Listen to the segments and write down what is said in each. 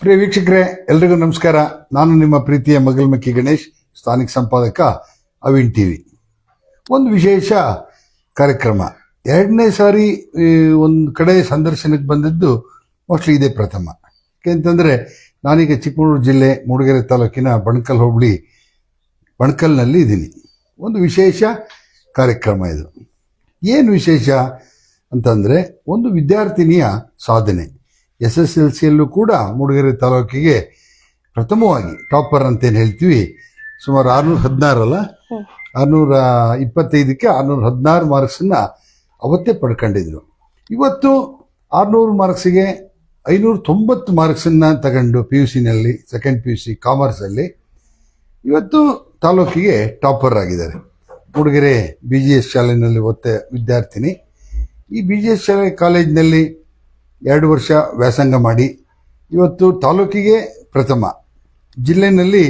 ಪ್ರಿಯ ವೀಕ್ಷಕರೇ, ಎಲ್ರಿಗೂ ನಮಸ್ಕಾರ. ನಾನು ನಿಮ್ಮ ಪ್ರೀತಿಯ ಮಗಲ್ಮಕ್ಕಿ ಗಣೇಶ್, ಸ್ಥಾನಿಕ ಸಂಪಾದಕ ಅವಿನ್ ಟಿವಿ ಒಂದು ವಿಶೇಷ ಕಾರ್ಯಕ್ರಮ. ಎರಡನೇ ಸಾರಿ ಒಂದು ಕಡೆ ಸಂದರ್ಶನಕ್ಕೆ ಬಂದಿದ್ದು ಮೋಸ್ಟ್ಲಿ ಇದೇ ಪ್ರಥಮ. ಏಕೆಂತಂದರೆ ನಾನೀಗ ಚಿಕ್ಕಮಗಳೂರು ಜಿಲ್ಲೆ, ಮೂಡಿಗೆರೆ ತಾಲೂಕಿನ ಬಣಕಲ್ ಹೋಬಳಿ ಬಣಕಲ್ನಲ್ಲಿ ಇದ್ದೀನಿ. ಒಂದು ವಿಶೇಷ ಕಾರ್ಯಕ್ರಮ ಇದು. ಏನು ವಿಶೇಷ ಅಂತಂದರೆ, ಒಂದು ವಿದ್ಯಾರ್ಥಿನಿಯ ಸಾಧನೆ. ಎಸ್ ಎಸ್ ಎಲ್ ಸಿಯಲ್ಲೂ ಕೂಡ ಮೂಡಿಗೆರೆ ತಾಲೂಕಿಗೆ ಪ್ರಥಮವಾಗಿ ಟಾಪರ್ ಅಂತೇನು ಹೇಳ್ತೀವಿ. ಸುಮಾರು ಆರುನೂರ ಹದಿನಾರಲ್ಲ ಆರುನೂರ ಇಪ್ಪತ್ತೈದಕ್ಕೆ ಆರುನೂರ ಹದಿನಾರು ಮಾರ್ಕ್ಸನ್ನು ಅವತ್ತೇ ಪಡ್ಕೊಂಡಿದ್ರು. ಇವತ್ತು ಆರುನೂರು ಮಾರ್ಕ್ಸಿಗೆ ಐನೂರ ತೊಂಬತ್ತು ಮಾರ್ಕ್ಸನ್ನು ತಗೊಂಡು ಪಿ ಯು ಸಿನಲ್ಲಿ ಸೆಕೆಂಡ್ ಪಿ ಯು ಸಿ ಕಾಮರ್ಸಲ್ಲಿ ಇವತ್ತು ತಾಲೂಕಿಗೆ ಟಾಪರ್ ಆಗಿದ್ದಾರೆ. ಮೂಡಿಗೆರೆ ಬಿ ಜಿ ಎಸ್ ಶಾಲೆಯಲ್ಲಿ ಓದ್ತಾ ವಿದ್ಯಾರ್ಥಿನಿ. ಈ ಬಿ ಜಿ ಎಸ್ ಶಾಲೆ ಕಾಲೇಜಿನಲ್ಲಿ ಎರಡು ವರ್ಷ ವ್ಯಾಸಂಗ ಮಾಡಿ. ಇವತ್ತು ತಾಲೂಕಿಗೆ ಪ್ರಥಮ. ಜಿಲ್ಲೆನಲ್ಲಿ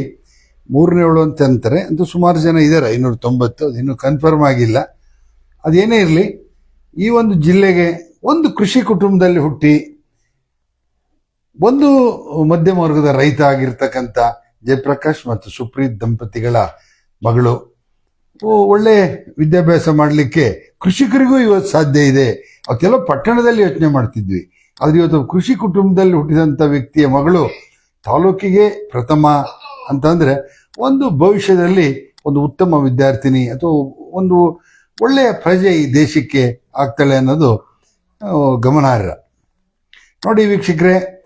ಮೂರನೇಳು ಅಂತ ಅಂತಾರೆ. ಅಂತೂ ಸುಮಾರು ಜನ ಇದ್ದಾರೆ. ಐನೂರ ತೊಂಬತ್ತು. ಅದು ಇನ್ನೂ ಕನ್ಫರ್ಮ್ ಆಗಿಲ್ಲ. ಅದೇನೇ ಇರಲಿ, ಈ ಒಂದು ಜಿಲ್ಲೆಗೆ ಒಂದು ಕೃಷಿ ಕುಟುಂಬದಲ್ಲಿ ಹುಟ್ಟಿ, ಒಂದು ಮಧ್ಯಮ ವರ್ಗದ ರೈತ ಆಗಿರ್ತಕ್ಕಂಥ ಜಯಪ್ರಕಾಶ್ ಮತ್ತು ಸುಪ್ರೀತ್ ದಂಪತಿಗಳ ಮಗಳು. ಒಳ್ಳೆ ವಿದ್ಯಾಭ್ಯಾಸ ಮಾಡಲಿಕ್ಕೆ ಕೃಷಿಕರಿಗೂ ಇವತ್ತು ಸಾಧ್ಯ ಇದೆ. ಅವತ್ತೆಲ್ಲ ಪಟ್ಟಣದಲ್ಲಿ ಯೋಚನೆ ಮಾಡ್ತಿದ್ವಿ. ಆದ್ರೆ ಇವತ್ತು ಕೃಷಿ ಕುಟುಂಬದಲ್ಲಿ ಹುಟ್ಟಿದಂಥ ವ್ಯಕ್ತಿಯ ಮಗಳು ತಾಲೂಕಿಗೆ ಪ್ರಥಮ ಅಂತಂದರೆ ಒಂದು ಭವಿಷ್ಯದಲ್ಲಿ ಒಂದು ಉತ್ತಮ ವಿದ್ಯಾರ್ಥಿನಿ ಅಥವಾ ಒಂದು ಒಳ್ಳೆಯ ಪ್ರಜೆ ಈ ದೇಶಕ್ಕೆ ಆಗ್ತಾಳೆ ಅನ್ನೋದು ಗಮನಾರ್ಹ. ನೋಡಿ ವೀಕ್ಷಕರೇ,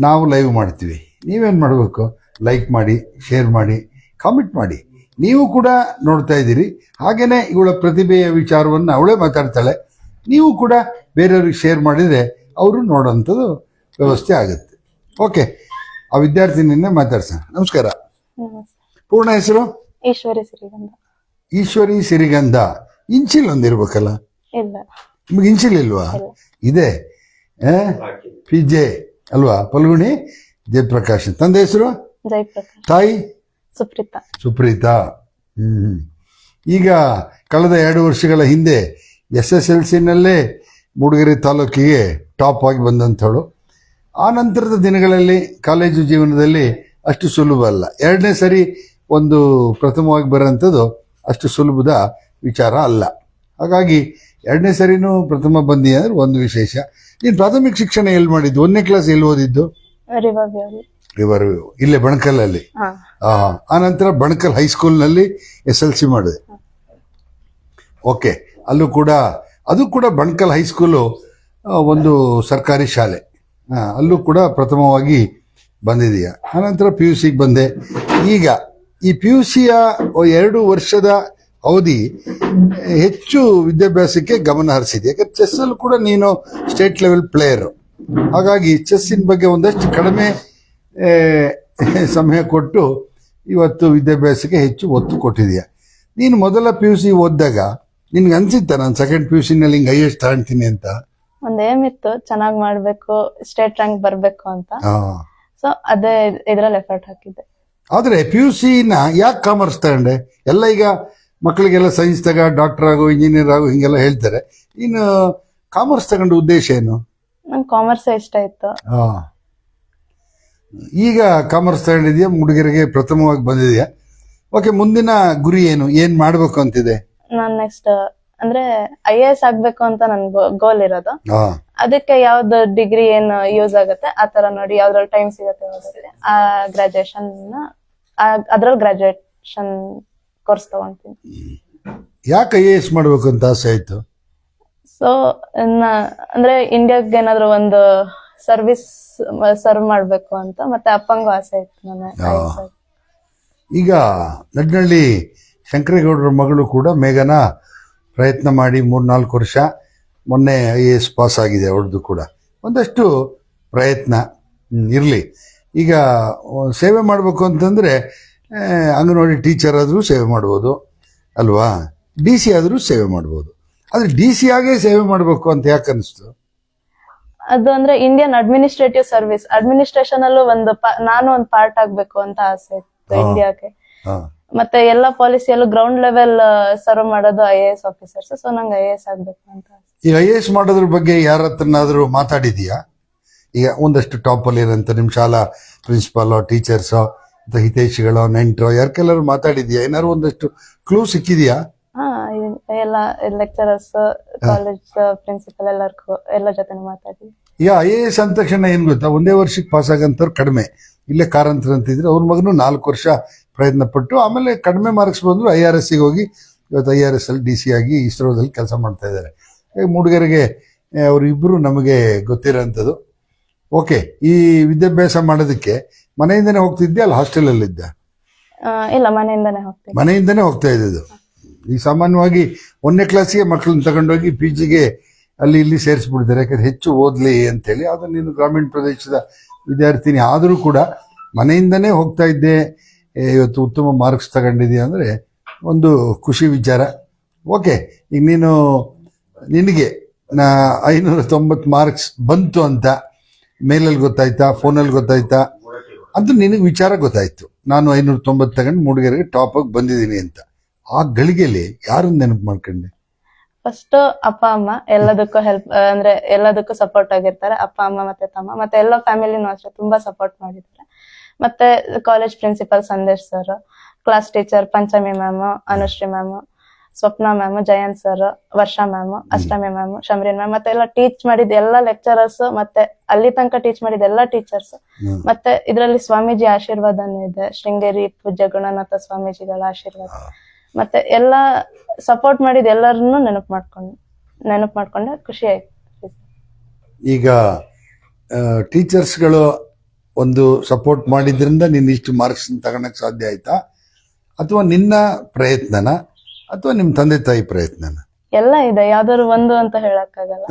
ನಾವು ಲೈವ್ ಮಾಡ್ತೀವಿ. ನೀವೇನು ಮಾಡಬೇಕು? ಲೈಕ್ ಮಾಡಿ ಶೇರ್ ಮಾಡಿ ಕಾಮೆಂಟ್ ಮಾಡಿ. ನೀವು ಕೂಡ ನೋಡ್ತಾ ಇದ್ದೀರಿ. ಹಾಗೆಯೇ ಇವಳ ಪ್ರತಿಭೆಯ ವಿಚಾರವನ್ನು ಅವಳೇ ಮಾತಾಡ್ತಾಳೆ. ನೀವು ಕೂಡ ಬೇರೆಯವ್ರಿಗೆ ಶೇರ್ ಮಾಡಿದರೆ ಅವರು ನೋಡೋಂಥದ್ದು ವ್ಯವಸ್ಥೆ ಆಗುತ್ತೆ. ಓಕೆ ಆ ವಿದ್ಯಾರ್ಥಿನಿಯನ್ನೇ ಮಾತಾಡ್ಸೋಣ. ನಮಸ್ಕಾರ. ಪೂರ್ಣ ಹೆಸರು? ಈಶ್ವರಿ ಸಿರಿಗಂಧ. ಈಶ್ವರಿ ಸಿರಿಗಂಧ. ಇಂಚಿಲ್ ಒಂದಿರ್ಬೇಕಲ್ಲ? ಇಲ್ಲ. ನಿಮಗೆ ಇಂಚಿಲ್ ಇಲ್ವಾ? ಇದೆ. ಇದೆ ಪಿ ಜೆ ಅಲ್ವಾ? ಪಲ್ಗುಣಿ ಜಯಪ್ರಕಾಶ್ ತಂದೆ ಹೆಸರು? ಜಯಪ್ರಕಾಶ್. ತಾಯಿ? ಸುಪ್ರೀತಾ. ಸುಪ್ರೀತಾ. ಹ್ಮ್. ಈಗ ಕಳೆದ ಎರಡು ವರ್ಷಗಳ ಹಿಂದೆ ಎಸ್ ಎಸ್ ಎಲ್ ಸಿನಲ್ಲೇ ಮೂಡಿಗೆರೆ ತಾಲೂಕಿಗೆ ಟಾಪ್ ಆಗಿ ಬಂದಂಥವಳು. ಆ ನಂತರದ ದಿನಗಳಲ್ಲಿ ಕಾಲೇಜು ಜೀವನದಲ್ಲಿ ಅಷ್ಟು ಸುಲಭ ಅಲ್ಲ. ಎರಡನೇ ಸರಿ ಒಂದು ಪ್ರಥಮವಾಗಿ ಬರೋಂಥದ್ದು ಅಷ್ಟು ಸುಲಭದ ವಿಚಾರ ಅಲ್ಲ. ಹಾಗಾಗಿ ಎರಡನೇ ಸರಿನೂ ಪ್ರಥಮ ಬಂದಿ ಅಂದ್ರೆ ಒಂದು ವಿಶೇಷ. ನೀನು ಪ್ರಾಥಮಿಕ ಶಿಕ್ಷಣ ಎಲ್ಲಿ ಮಾಡಿದ್ದು? ಒಂದನೇ ಕ್ಲಾಸ್ ಎಲ್ಲಿ ಓದಿದ್ದು? ರಿವರ್ ಇಲ್ಲೇ ಬಣಕಲಲ್ಲಿ ಆ ನಂತರ ಬಣಕಲ್ ಹೈಸ್ಕೂಲ್ನಲ್ಲಿ ಎಸ್ ಎಲ್ ಸಿ ಮಾಡಿದೆ. ಓಕೆ. ಅಲ್ಲೂ ಕೂಡ, ಅದು ಕೂಡ ಬಣಕಲ್ ಹೈಸ್ಕೂಲು ಒಂದು ಸರ್ಕಾರಿ ಶಾಲೆ. ಅಲ್ಲೂ ಕೂಡ ಪ್ರಥಮವಾಗಿ ಬಂದಿದೆಯಾ. ಆನಂತರ ಪಿ ಯು ಸಿಗೆ ಬಂದೆ. ಈಗ, ಈ ಪಿ ಯು ಸಿಯ ಎರಡು ವರ್ಷದ ಅವಧಿ ಹೆಚ್ಚು ವಿದ್ಯಾಭ್ಯಾಸಕ್ಕೆ ಗಮನ ಹರಿಸಿದೆ. ಯಾಕಂದ್ರೆ ಚೆಸ್ಸಲ್ಲೂ ಕೂಡ ನೀನು ಸ್ಟೇಟ್ ಲೆವೆಲ್ ಪ್ಲೇಯರು ಹಾಗಾಗಿ ಚೆಸ್ಸಿನ ಬಗ್ಗೆ ಒಂದಷ್ಟು ಕಡಿಮೆ ಸಮಯ ಕೊಟ್ಟು ಇವತ್ತು ವಿದ್ಯಾಭ್ಯಾಸಕ್ಕೆ ಹೆಚ್ಚು ಒತ್ತು ಕೊಟ್ಟಿದೆಯಾ. ನೀನು ಮೊದಲ ಪಿ ಯು ಸಿ ಓದಿದಾಗ ನಿನ್ಗೆ ಅನ್ಸಿತ್ತ ನಾನು ಸೆಕೆಂಡ್ ಪಿ ಯು ಸಿನಲ್ಲಿ ಹಿಂಗೆ ಹೈಯೆಸ್ಟ್ ತಗೊಳ್ತೀನಿ ಅಂತ? ಒಂದ್ ಏಮ್ ಇತ್ತು ಚೆನ್ನಾಗ್ ಮಾಡ್ಬೇಕು ಸ್ಟೇಟ್ ರ್ಯಾಂಕ್ ಬರ್ಬೇಕು ಅಂತ. ಆ. ಸೊ ಅದೇ ಇದ್ರಲ್ಲಿ ಎಫರ್ಟ್ ಹಾಕಿದ್ದೆ. ಆದರೆ ಪಿ ಯು ಸಿನ ಯಾಕೆ ಕಾಮರ್ಸ್ ತಗೊಂಡೆ? ಎಲ್ಲ ಈಗ ಮಕ್ಕಳಿಗೆಲ್ಲ ಸೈನ್ಸ್ ತಗ ಡಾಕ್ಟರ್ ಆಗು ಇಂಜಿನಿಯರ್ ಆಗು ಹಿಂಗೆಲ್ಲ ಹೇಳ್ತಾರೆ. ಇನ್ನು ಕಾಮರ್ಸ್ ತಗೊಂಡ ಉದ್ದೇಶ ಏನು? ನಂಗೆ ಕಾಮರ್ಸ್ ಇಷ್ಟ ಇತ್ತು. ಆ. ಈಗ ಕಾಮರ್ಸ್ ತಗೊಂಡಿದ್ಯಾ? ಹುಡುಗರಿಗೆ ಪ್ರಥಮವಾಗಿ ಬಂದಿದೆಯಾ? ಓಕೆ ಮುಂದಿನ ಗುರಿ ಏನು? ಏನ್ ಮಾಡ್ಬೇಕು ಅಂತಿದೆ? ನಾನ್ ನೆಕ್ಸ್ಟ್ ಅಂದ್ರೆ ಐ ಎ ಎಸ್ ಆಗ್ಬೇಕು ಅಂತ ನನ್ ಗೋಲ್ ಇರೋದು. ಅದಕ್ಕೆ ಯಾವ್ದು ಡಿಗ್ರಿ ಏನ್ ಯೂಸ್ ಆಗುತ್ತೆ ಆ ತರ ನೋಡಿ ಯಾವ್ದ್ರಲ್ಲಿ ಟೈಮ್ ಸಿಗುತ್ತೆ ಆ ಗ್ರಾಜುಯೇಷನ್ ಅದ್ರಲ್ಲಿ ಗ್ರಾಜುಯೇಷನ್ ಕೋರ್ಸ್ ತಗೊಂತೀನಿ. ಯಾಕೆ ಐ ಎ ಎಸ್ ಮಾಡ್ಬೇಕು ಅಂತ ಆಸೆ ಆಯ್ತು? ಸೊ ಅಂದ್ರೆ ಇಂಡಿಯಾಗೆ ಏನಾದ್ರು ಒಂದು ಸರ್ವಿಸ್ ಸರ್ವ್ ಮಾಡ್ಬೇಕು ಅಂತ ಮತ್ತೆ ಅಪ್ಪಂಗೂ ಆಸೆ ಇತ್ತು ನನ್ನ ಈಗ ನಡ್ನಳ್ಳಿ ಶಂಕರೇಗೌಡರ ಮಗಳು ಕೂಡ ಮೇಘನ ಪ್ರಯತ್ನ ಮಾಡಿ ಮೂರ್ನಾಲ್ಕು ವರ್ಷ ಮೊನ್ನೆ ಐ ಎ ಎಸ್ ಪಾಸ್ ಆಗಿದೆ ಅವ್ರದ್ದು ಕೂಡ. ಒಂದಷ್ಟು ಪ್ರಯತ್ನ ಇರಲಿ. ಈಗ ಸೇವೆ ಮಾಡಬೇಕು ಅಂತಂದರೆ ಅಂಗನವಾಡಿ ಟೀಚರ್ ಆದರೂ ಸೇವೆ ಮಾಡ್ಬೋದು ಅಲ್ವಾ? ಡಿ ಸಿ ಆದರೂ ಸೇವೆ ಮಾಡ್ಬೋದು. ಆದರೆ ಡಿ ಸಿ ಆಗೇ ಸೇವೆ ಮಾಡಬೇಕು ಅಂತ ಯಾಕೆ ಅನಿಸ್ತು? ಅದು ಅಂದ್ರೆ ಇಂಡಿಯನ್ ಅಡ್ಮಿನಿಸ್ಟ್ರೇಟಿವ್ ಸರ್ವಿಸ್ ಅಡ್ಮಿನಿಸ್ಟ್ರೇಷನ್ ಅಲ್ಲೂ ಒಂದು ನಾನು ಒಂದು ಪಾರ್ಟ್ ಆಗಬೇಕು ಅಂತ ಆಸೆ ಇತ್ತು ಹಾ. ಎಲ್ಲಾ ಪಾಲಿಸಿ ಮತ್ತೆ ಎಲ್ಲ ಪಾಲಿಸಿಯಲ್ಲೂ ಗ್ರೌಂಡ್ ಲೆವೆಲ್ ಸರ್ವ್ ಮಾಡೋದು I A S officers so ನಂಗೆ ಐ ಎ ಎಸ್ ಆಗ್ಬೇಕು ಅಂತ. ಈ ಐ ಎ ಎಸ್ ಮಾಡೋದ್ರ ಬಗ್ಗೆ ಯಾರ ಹತ್ರನಾದ್ರೂ ಮಾತಾಡಿದೀಯಾ? ಈಗ ಒಂದಷ್ಟು ಟಾಪ್ ಅಲ್ಲಿ ಇರೋಂಥ ನಿಮ್ಮ ಶಾಲಾ ಪ್ರಿನ್ಸಿಪಾಲೋ ಟೀಚರ್ಸ್ ಅಥವಾ ಹಿತೈಷಿಗಳೋ ನೆಂಟರೋ ಯಾರ್ಕೆಲ್ಲರೂ ಮಾತಾಡಿದ್ಯಾ? ಏನಾದ್ರು ಒಂದಷ್ಟು ಕ್ಲೂ ಸಿಕ್ಕಿದ್ಯಾ? ಹಾ ಎಲ್ಲ ಲೆಕ್ಚರರ್ಸ್ ಕಾಲೇಜ್ ಪ್ರಿನ್ಸಿಪಲ್ ಎಲ್ಲರಿಗೂ ಎಲ್ಲ ಜೊತೆ ಮಾತಾಡಿ ಈಗ ಐ ಎ ಎಸ್ ಅಂದ ತಕ್ಷಣ ಏನು ಗೊತ್ತಾ? ಒಂದೇ ವರ್ಷಕ್ಕೆ ಪಾಸ್ ಆಗಂತವ್ರು ಕಡಿಮೆ. ಇಲ್ಲೇ ಕಾರಂತರ ಅಂತಿದ್ರೆ ಅವ್ರ ಮಗನು ನಾಲ್ಕು ವರ್ಷ ಪ್ರಯತ್ನ ಪಟ್ಟು ಆಮೇಲೆ ಕಡಿಮೆ ಮಾರ್ಕ್ಸ್ ಬಂದ್ರು ಐ ಆರ್ ಎಸ್ಸಿಗೆ ಹೋಗಿ ಇವತ್ತು ಐ ಆರ್ ಎಸ್ ಅಲ್ಲಿ ಡಿ ಸಿ ಆಗಿ ಇಸ್ರೋದಲ್ಲಿ ಕೆಲಸ ಮಾಡ್ತಾ ಇದ್ದಾರೆ. ಮೂಡಿಗೆರೆಗೆ ಅವರಿಬ್ಬರು ನಮಗೆ ಗೊತ್ತಿರೋಂಥದ್ದು. ಓಕೆ ಈ ವಿದ್ಯಾಭ್ಯಾಸ ಮಾಡೋದಕ್ಕೆ ಮನೆಯಿಂದನೇ ಹೋಗ್ತಿದ್ದೆ ಅಲ್ಲಿ ಹಾಸ್ಟೆಲಲ್ಲಿದ್ದ ಇಲ್ಲ ಮನೆಯಿಂದನೇ ಹೋಗ್ತೀನಿ ಮನೆಯಿಂದನೇ ಹೋಗ್ತಾ ಇದ್ದು ಈ ಸಾಮಾನ್ಯವಾಗಿ ಒಂದನೇ ಕ್ಲಾಸಿಗೆ ಮಕ್ಕಳನ್ನ ತಗೊಂಡೋಗಿ ಪಿ ಜಿಗೆ ಅಲ್ಲಿ ಇಲ್ಲಿ ಸೇರಿಸ್ಬಿಡ್ತಾರೆ. ಯಾಕಂದ್ರೆ ಹೆಚ್ಚು ಓದ್ಲಿ ಅಂತೇಳಿ ಅದು ನೀನು ಗ್ರಾಮೀಣ ಪ್ರದೇಶದ ವಿದ್ಯಾರ್ಥಿನಿ ಆದರೂ ಕೂಡ ಮನೆಯಿಂದನೇ ಹೋಗ್ತಾ ಇದ್ದೆ. ಇವತ್ತು ಉತ್ತಮ ಮಾರ್ಕ್ಸ್ ತಗೊಂಡಿದ್ದೀಯ ಅಂದರೆ ಒಂದು ಖುಷಿ ವಿಚಾರ. ಓಕೆ ಈಗ ನೀನು, ನಿನಗೆ ನಾ ಐನೂರ ತೊಂಬತ್ತು ಮಾರ್ಕ್ಸ್ ಬಂತು ಅಂತ ಮೇಲಲ್ಲಿ ಗೊತ್ತಾಯ್ತಾ ಫೋನಲ್ಲಿ ಗೊತ್ತಾಯ್ತಾ? ಅದು ನಿನಗೆ ವಿಚಾರ ಗೊತ್ತಾಯ್ತು. ನಾನು ಐನೂರ ತೊಂಬತ್ತು ತಗೊಂಡು ಮೂಡಿಗೆರೆಗೆ ಟಾಪಾಗಿ ಬಂದಿದ್ದೀನಿ ಅಂತ. ಆ ಗಳಿಗೆಯಲ್ಲಿ ಯಾರು ನೆನಪು ಮಾಡ್ಕೊಂಡೆ? ಫಸ್ಟ್ ಅಪ್ಪ, ಅಮ್ಮ, ಎಲ್ಲದಕ್ಕೂ ಹೆಲ್ಪ್ ಅಂದ್ರೆ ಎಲ್ಲದಕ್ಕೂ ಸಪೋರ್ಟ್ ಆಗಿರ್ತಾರೆ. ಅಪ್ಪ, ಅಮ್ಮ ಮತ್ತೆ ತಮ್ಮ, ಮತ್ತೆ ಎಲ್ಲ ಫ್ಯಾಮಿಲಿನೂ ಅಷ್ಟೇ ತುಂಬಾ ಸಪೋರ್ಟ್ ಮಾಡಿದ್ದಾರೆ. ಮತ್ತೆ college principal Sandesh sir class teacher Panchami ma'am Anushree ma'am Swapna ma'am Jayanth sir Varsha ma'am Ashtami ma'am Shamreen ma'am ಮತ್ತೆ ಎಲ್ಲ ಟೀಚ್ ಮಾಡಿದ ಎಲ್ಲ ಲೆಕ್ಚರರ್ಸ್ ಮತ್ತೆ ಅಲ್ಲಿ ತನಕ ಟೀಚ್ ಮಾಡಿದ ಎಲ್ಲ ಟೀಚರ್ಸ್ ಮತ್ತೆ ಇದರಲ್ಲಿ ಸ್ವಾಮೀಜಿ ಆಶೀರ್ವಾದನೂ ಇದೆ. ಶೃಂಗೇರಿ ಪೂಜ್ಯ ಗುಣನಾಥ ಸ್ವಾಮೀಜಿಗಳ ಆಶೀರ್ವಾದ. ಮತ್ತೆ ಎಲ್ಲ ಸಪೋರ್ಟ್ ಮಾಡಿದ ಎಲ್ಲರನ್ನು ನೆನಪು ಮಾಡ್ಕೊಂಡು ನೆನಪು ಮಾಡ್ಕೊಂಡೆ ಖುಷಿ ಆಯ್ತು. ಈಗ ಟೀಚರ್ಸ್ಗಳು ಒಂದು ಸಪೋರ್ಟ್ ಮಾಡಿದ್ರಿಂದ ನೀನು ಇಷ್ಟು ಮಾರ್ಕ್ಸ್ ತಗೊಳಕ್ ಸಾಧ್ಯ ಆಯ್ತಾ? ಅಥವಾ ನಿನ್ನ ಪ್ರಯತ್ನನ? ಅಥವಾ ನಿಮ್ಮ ತಂದೆ ತಾಯಿ ಪ್ರಯತ್ನನ? ಎಲ್ಲ ಇದೆ. ಯಾವ್ದಾದ್ರು ಒಂದು ಅಂತ ಹೇಳಕ್ಕಾಗಲ್ಲ.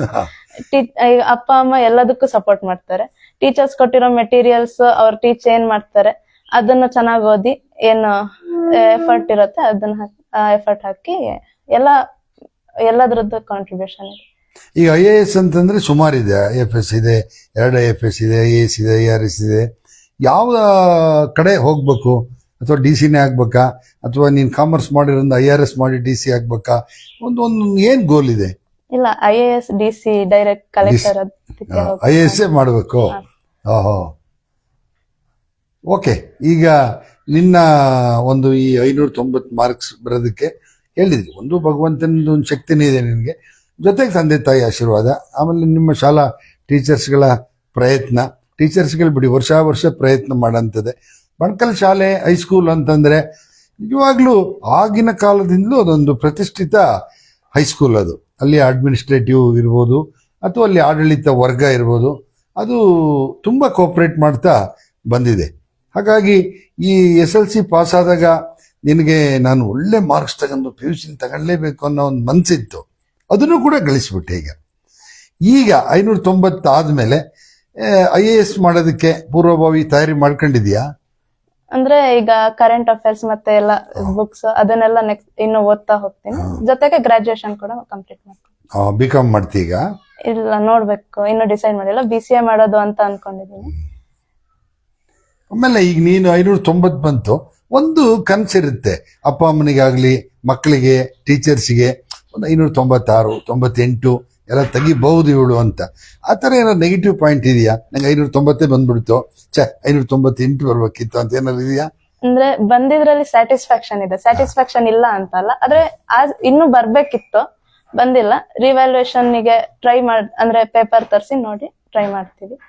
ಅಪ್ಪ ಅಮ್ಮ ಎಲ್ಲದಕ್ಕೂ ಸಪೋರ್ಟ್ ಮಾಡ್ತಾರೆ. ಟೀಚರ್ಸ್ ಕೊಟ್ಟಿರೋ ಮೆಟೀರಿಯಲ್ಸ್ ಅವ್ರ ಟೀಚ್ ಏನ್ ಮಾಡ್ತಾರೆ ಅದನ್ನ ಚೆನ್ನಾಗಿ ಓದಿ ಏನು ಎಫರ್ಟ್ ಇರುತ್ತೆ ಅದನ್ನ ಎಫರ್ಟ್ ಹಾಕಿ ಎಲ್ಲ ಎಲ್ಲದ್ರದ್ದು ಕಾಂಟ್ರಿಬ್ಯೂಷನ್ ಇದೆ ಈಗ ಐ ಎ ಎಸ್ ಅಂತಂದ್ರೆ ಸುಮಾರಿದೆ ಐ ಎಫ್ ಎಸ್ ಇದೆ ಎರಡು ಐ ಎಫ್ ಎಸ್ ಇದೆ ಐ ಎ ಎಸ್ ಇದೆ ಐ ಆರ್ ಎಸ್ ಇದೆ. ಯಾವ ಕಡೆ ಹೋಗ್ಬೇಕು? ಅಥವಾ ಡಿ ಸಿನೇ ಆಗ್ಬೇಕಾ? ಅಥವಾ ನೀನು ಕಾಮರ್ಸ್ ಮಾಡಿರೋದ್ರಿಂದ ಐ ಆರ್ ಎಸ್ ಮಾಡಿ ಡಿ ಸಿ ಆಗ್ಬೇಕಾ? ಒಂದು ಒಂದು ಏನು ಗೋಲ್ ಇದೆ? ಇಲ್ಲ I A S D C direct collector I A S ಮಾಡಬೇಕು ಓಹೋ. ಓಕೆ ಈಗ ನಿನ್ನ ಒಂದು ಈ ಐನೂರ ತೊಂಬತ್ತು ಮಾರ್ಕ್ಸ್ ಬರೋದಕ್ಕೆ ಹೇಳಿದ್ರಿ. ಒಂದು ಭಗವಂತನದು ಒಂದು ಶಕ್ತಿನೇ ಇದೆ ನಿನಗೆ. ಜೊತೆಗೆ ತಂದೆ ತಾಯಿ ಆಶೀರ್ವಾದ, ಆಮೇಲೆ ನಿಮ್ಮ ಶಾಲಾ ಟೀಚರ್ಸ್ಗಳ ಪ್ರಯತ್ನ. ಟೀಚರ್ಸ್ಗಳು ಬಿಡಿ, ವರ್ಷ ವರ್ಷ ಪ್ರಯತ್ನ ಮಾಡೋಂಥದ್ದೆ ಬಣ್ಕಲ್ ಶಾಲೆ ಹೈಸ್ಕೂಲ್ ಅಂತಂದರೆ ನಿಜವಾಗ್ಲೂ ಆಗಿನ ಕಾಲದಿಂದಲೂ ಅದೊಂದು ಪ್ರತಿಷ್ಠಿತ ಹೈಸ್ಕೂಲ್ ಅದು. ಅಲ್ಲಿ ಅಡ್ಮಿನಿಸ್ಟ್ರೇಟಿವ್ ಇರ್ಬೋದು, ಅಥವಾ ಅಲ್ಲಿ ಆಡಳಿತ ವರ್ಗ ಇರ್ಬೋದು. ಅದು ತುಂಬ ಕೋಪ್ರೇಟ್ ಮಾಡ್ತಾ ಬಂದಿದೆ. ಹಾಗಾಗಿ ಈ ಎಸ್ ಎಲ್ ಸಿ ಪಾಸ್ ಆದಾಗ ನಿನಗೆ ನಾನು ಒಳ್ಳೆ ಮಾರ್ಕ್ಸ್ ತಗೊಂಡು ಪಿ ಯು ಸಿ ತಗೊಳ್ಳೇಬೇಕು ಅನ್ನೋ ಒಂದು ಮನಸ್ಸಿತ್ತು ಅದನ್ನು ಕೂಡ ಗಳಿಸ್ಬಿಟ್ಟೆ ಈಗ ಈಗ ಐನೂರ ತೊಂಬತ್ತು ಆದಮೇಲೆ ಐ ಎ ಎಸ್ ಮಾಡೋದಕ್ಕೆ ಪೂರ್ವಭಾವಿ ತಯಾರಿ ಮಾಡ್ಕೊಂಡಿದ್ಯಾ ಅಂದ್ರೆ ಈಗ ಕರೆಂಟ್ ಅಫೇರ್ಸ್ ಮತ್ತೆ ಎಲ್ಲ ಬುಕ್ಸ್ ಅದನ್ನೆಲ್ಲ ನೆಕ್ಸ್ಟ್ ಇನ್ನು ಓದ್ತಾ ಹೋಗ್ತೀನಿ. ಜೊತೆಗೆ ಗ್ರಾಜುಯೇಷನ್ ಕೂಡ ಕಂಪ್ಲೀಟ್ ಮಾಡ್ತೀನಿ. ಬಿ ಕಾಮ್ ಮಾಡ್ತೀಗ ಇಲ್ಲ ನೋಡ್ಬೇಕು. ಇನ್ನು ಡಿಸೈಡ್ ಮಾಡಿಲ್ಲ. ಬಿ ಸಿ ಎ ಮಾಡೋದು ಅಂತ ಅನ್ಕೊಂಡಿದೀನಿ. ಆಮೇಲೆ ಈಗ ನೀನು ಐನೂರ ತೊಂಬತ್ತು ಬಂತು. ಒಂದು ಕನಸಿರುತ್ತೆ ಅಪ್ಪ ಅಮ್ಮನಿಗಾಗ್ಲಿ ಮಕ್ಕಳಿಗೆ ಟೀಚರ್ಸಿಗೆ ಒಂದು ಐನೂರ ತೊಂಬತ್ತಾರು, ತೊಂಬತ್ತೆಂಟು ಎಲ್ಲ ತೆಗಿಬಹುದು ಇವಳು ಅಂತ. ಆ ಥರ ಏನಾದ್ರು ನೆಗೆಟಿವ್ ಪಾಯಿಂಟ್ ಇದೆಯಾ? ನಂಗೆ ಐನೂರ ತೊಂಬತ್ತೇ ಬಂದ್ಬಿಡ್ತು. ಛೆ, ಐನೂರ ತೊಂಬತ್ತೆಂಟು ಬರ್ಬೇಕಿತ್ತು ಅಂತ ಏನಾದ್ರು ಇದೆಯಾ? ಅಂದ್ರೆ ಬಂದಿದ್ರಲ್ಲಿ ಸ್ಯಾಟಿಸ್ಫ್ಯಾಕ್ಷನ್ ಇದೆ. ಸ್ಯಾಟಿಸ್ಫ್ಯಾಕ್ಷನ್ ಇಲ್ಲ ಅಂತಲ್ಲ. ಆದ್ರೆ ಆ- ಇನ್ನು ಬರ್ಬೇಕಿತ್ತು. ಬಂದಿಲ್ಲ. ರಿವ್ಯಾಲ್ಯೂಯೇಷನ್ಗೆ ಟ್ರೈ ಮಾಡ್ ಅಂದ್ರೆ ಪೇಪರ್ ತರಿಸಿ ನೋಡಿ ಟ್ರೈ ಮಾಡ್ತೀವಿ.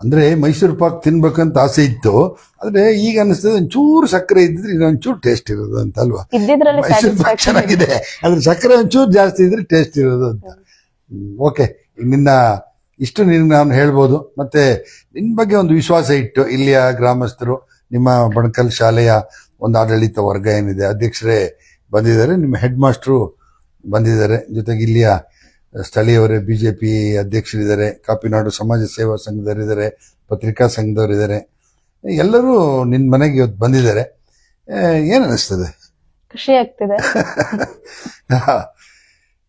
ಅಂದ್ರೆ ಮೈಸೂರು ಪಾಕ್ ತಿನ್ಬೇಕಂತ ಆಸೆ ಇತ್ತು. ಆದರೆ ಈಗ ಅನಿಸ್ತದೆ ಒಂಚೂರು ಸಕ್ಕರೆ ಇದ್ದಿದ್ರೆ ಇನ್ನೊಂಚೂರು ಟೇಸ್ಟ್ ಇರೋದು ಅಂತ ಅಲ್ವಾ? ಮೈಸೂರು ಪಾಕ್ ಚೆನ್ನಾಗಿದೆ. ಆದ್ರೆ ಸಕ್ಕರೆ ಒಂಚೂರು ಜಾಸ್ತಿ ಇದ್ರೆ ಟೇಸ್ಟ್ ಇರೋದು ಅಂತ. ಓಕೆ ನಿನ್ನ ಇಷ್ಟು ನೀನು ನಾನು ಹೇಳ್ಬೋದು. ಮತ್ತೆ ನಿನ್ನ ಬಗ್ಗೆ ಒಂದು ವಿಶ್ವಾಸ ಇಟ್ಟು ಇಲ್ಲಿಯ ಗ್ರಾಮಸ್ಥರು ನಿಮ್ಮ ಬಣಕಲ್ ಶಾಲೆಯ ಒಂದು ಆಡಳಿತ ವರ್ಗ ಏನಿದೆ ಅಧ್ಯಕ್ಷರೇ ಬಂದಿದ್ದಾರೆ ನಿಮ್ಮ ಹೆಡ್ ಮಾಸ್ಟ್ರು ಬಂದಿದ್ದಾರೆ ಜೊತೆಗೆ ಇಲ್ಲಿಯ ಸ್ಥಳೀಯವರೇ ಬಿ ಜೆ ಪಿ ಅಧ್ಯಕ್ಷರಿದ್ದಾರೆ ಕಾಪಿನಾಡು ಸಮಾಜ ಸೇವಾ ಸಂಘದವರಿದ್ದಾರೆ ಪತ್ರಿಕಾ ಸಂಘದವರಿದ್ದಾರೆ ಎಲ್ಲರೂ ನಿನ್ನ ಮನೆಗೆ ಇವತ್ತು ಬಂದಿದ್ದಾರೆ. ಏನು ಅನ್ನಿಸ್ತದೆ ಖುಷಿ ಆಗ್ತಿದೆ.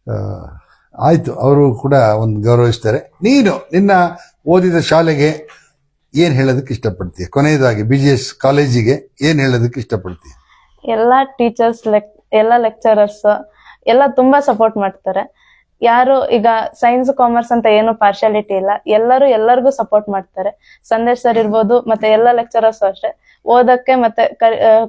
ಆಯಿತು ಆಯ್ತು ಅವರು ಕೂಡ ಒಂದು ಗೌರವಿಸ್ತಾರೆ. ನೀನು ನಿನ್ನ ಓದಿದ ಶಾಲೆಗೆ ಏನು ಹೇಳೋದಕ್ಕೆ ಇಷ್ಟಪಡ್ತೀಯ? ಕೊನೆಯದಾಗಿ ಬಿ ಜಿ ಎಸ್ ಕಾಲೇಜಿಗೆ ಏನು ಹೇಳೋದಕ್ಕೆ ಇಷ್ಟಪಡ್ತೀಯ? ಎಲ್ಲ ಟೀಚರ್ಸ್ ಲೆಕ್ ಎಲ್ಲ ಲೆಕ್ಚರರ್ಸ್ ಎಲ್ಲ ತುಂಬಾ ಸಪೋರ್ಟ್ ಮಾಡ್ತಾರೆ. ಯಾರು ಈಗ ಸೈನ್ಸ್ ಕಾಮರ್ಸ್ ಅಂತ ಏನು ಪಾರ್ಶಾಲಿಟಿ ಇಲ್ಲ. ಎಲ್ಲರೂ ಎಲ್ಲರಿಗೂ ಸಪೋರ್ಟ್ ಮಾಡ್ತಾರೆ. ಸಂದೇಶ್ ಸರ್ ಇರ್ಬೋದು, ಮತ್ತೆ ಎಲ್ಲ ಲೆಕ್ಚರರ್ಸ್ ಅಷ್ಟೇ. ಓದಕ್ಕೆ ಮತ್ತೆ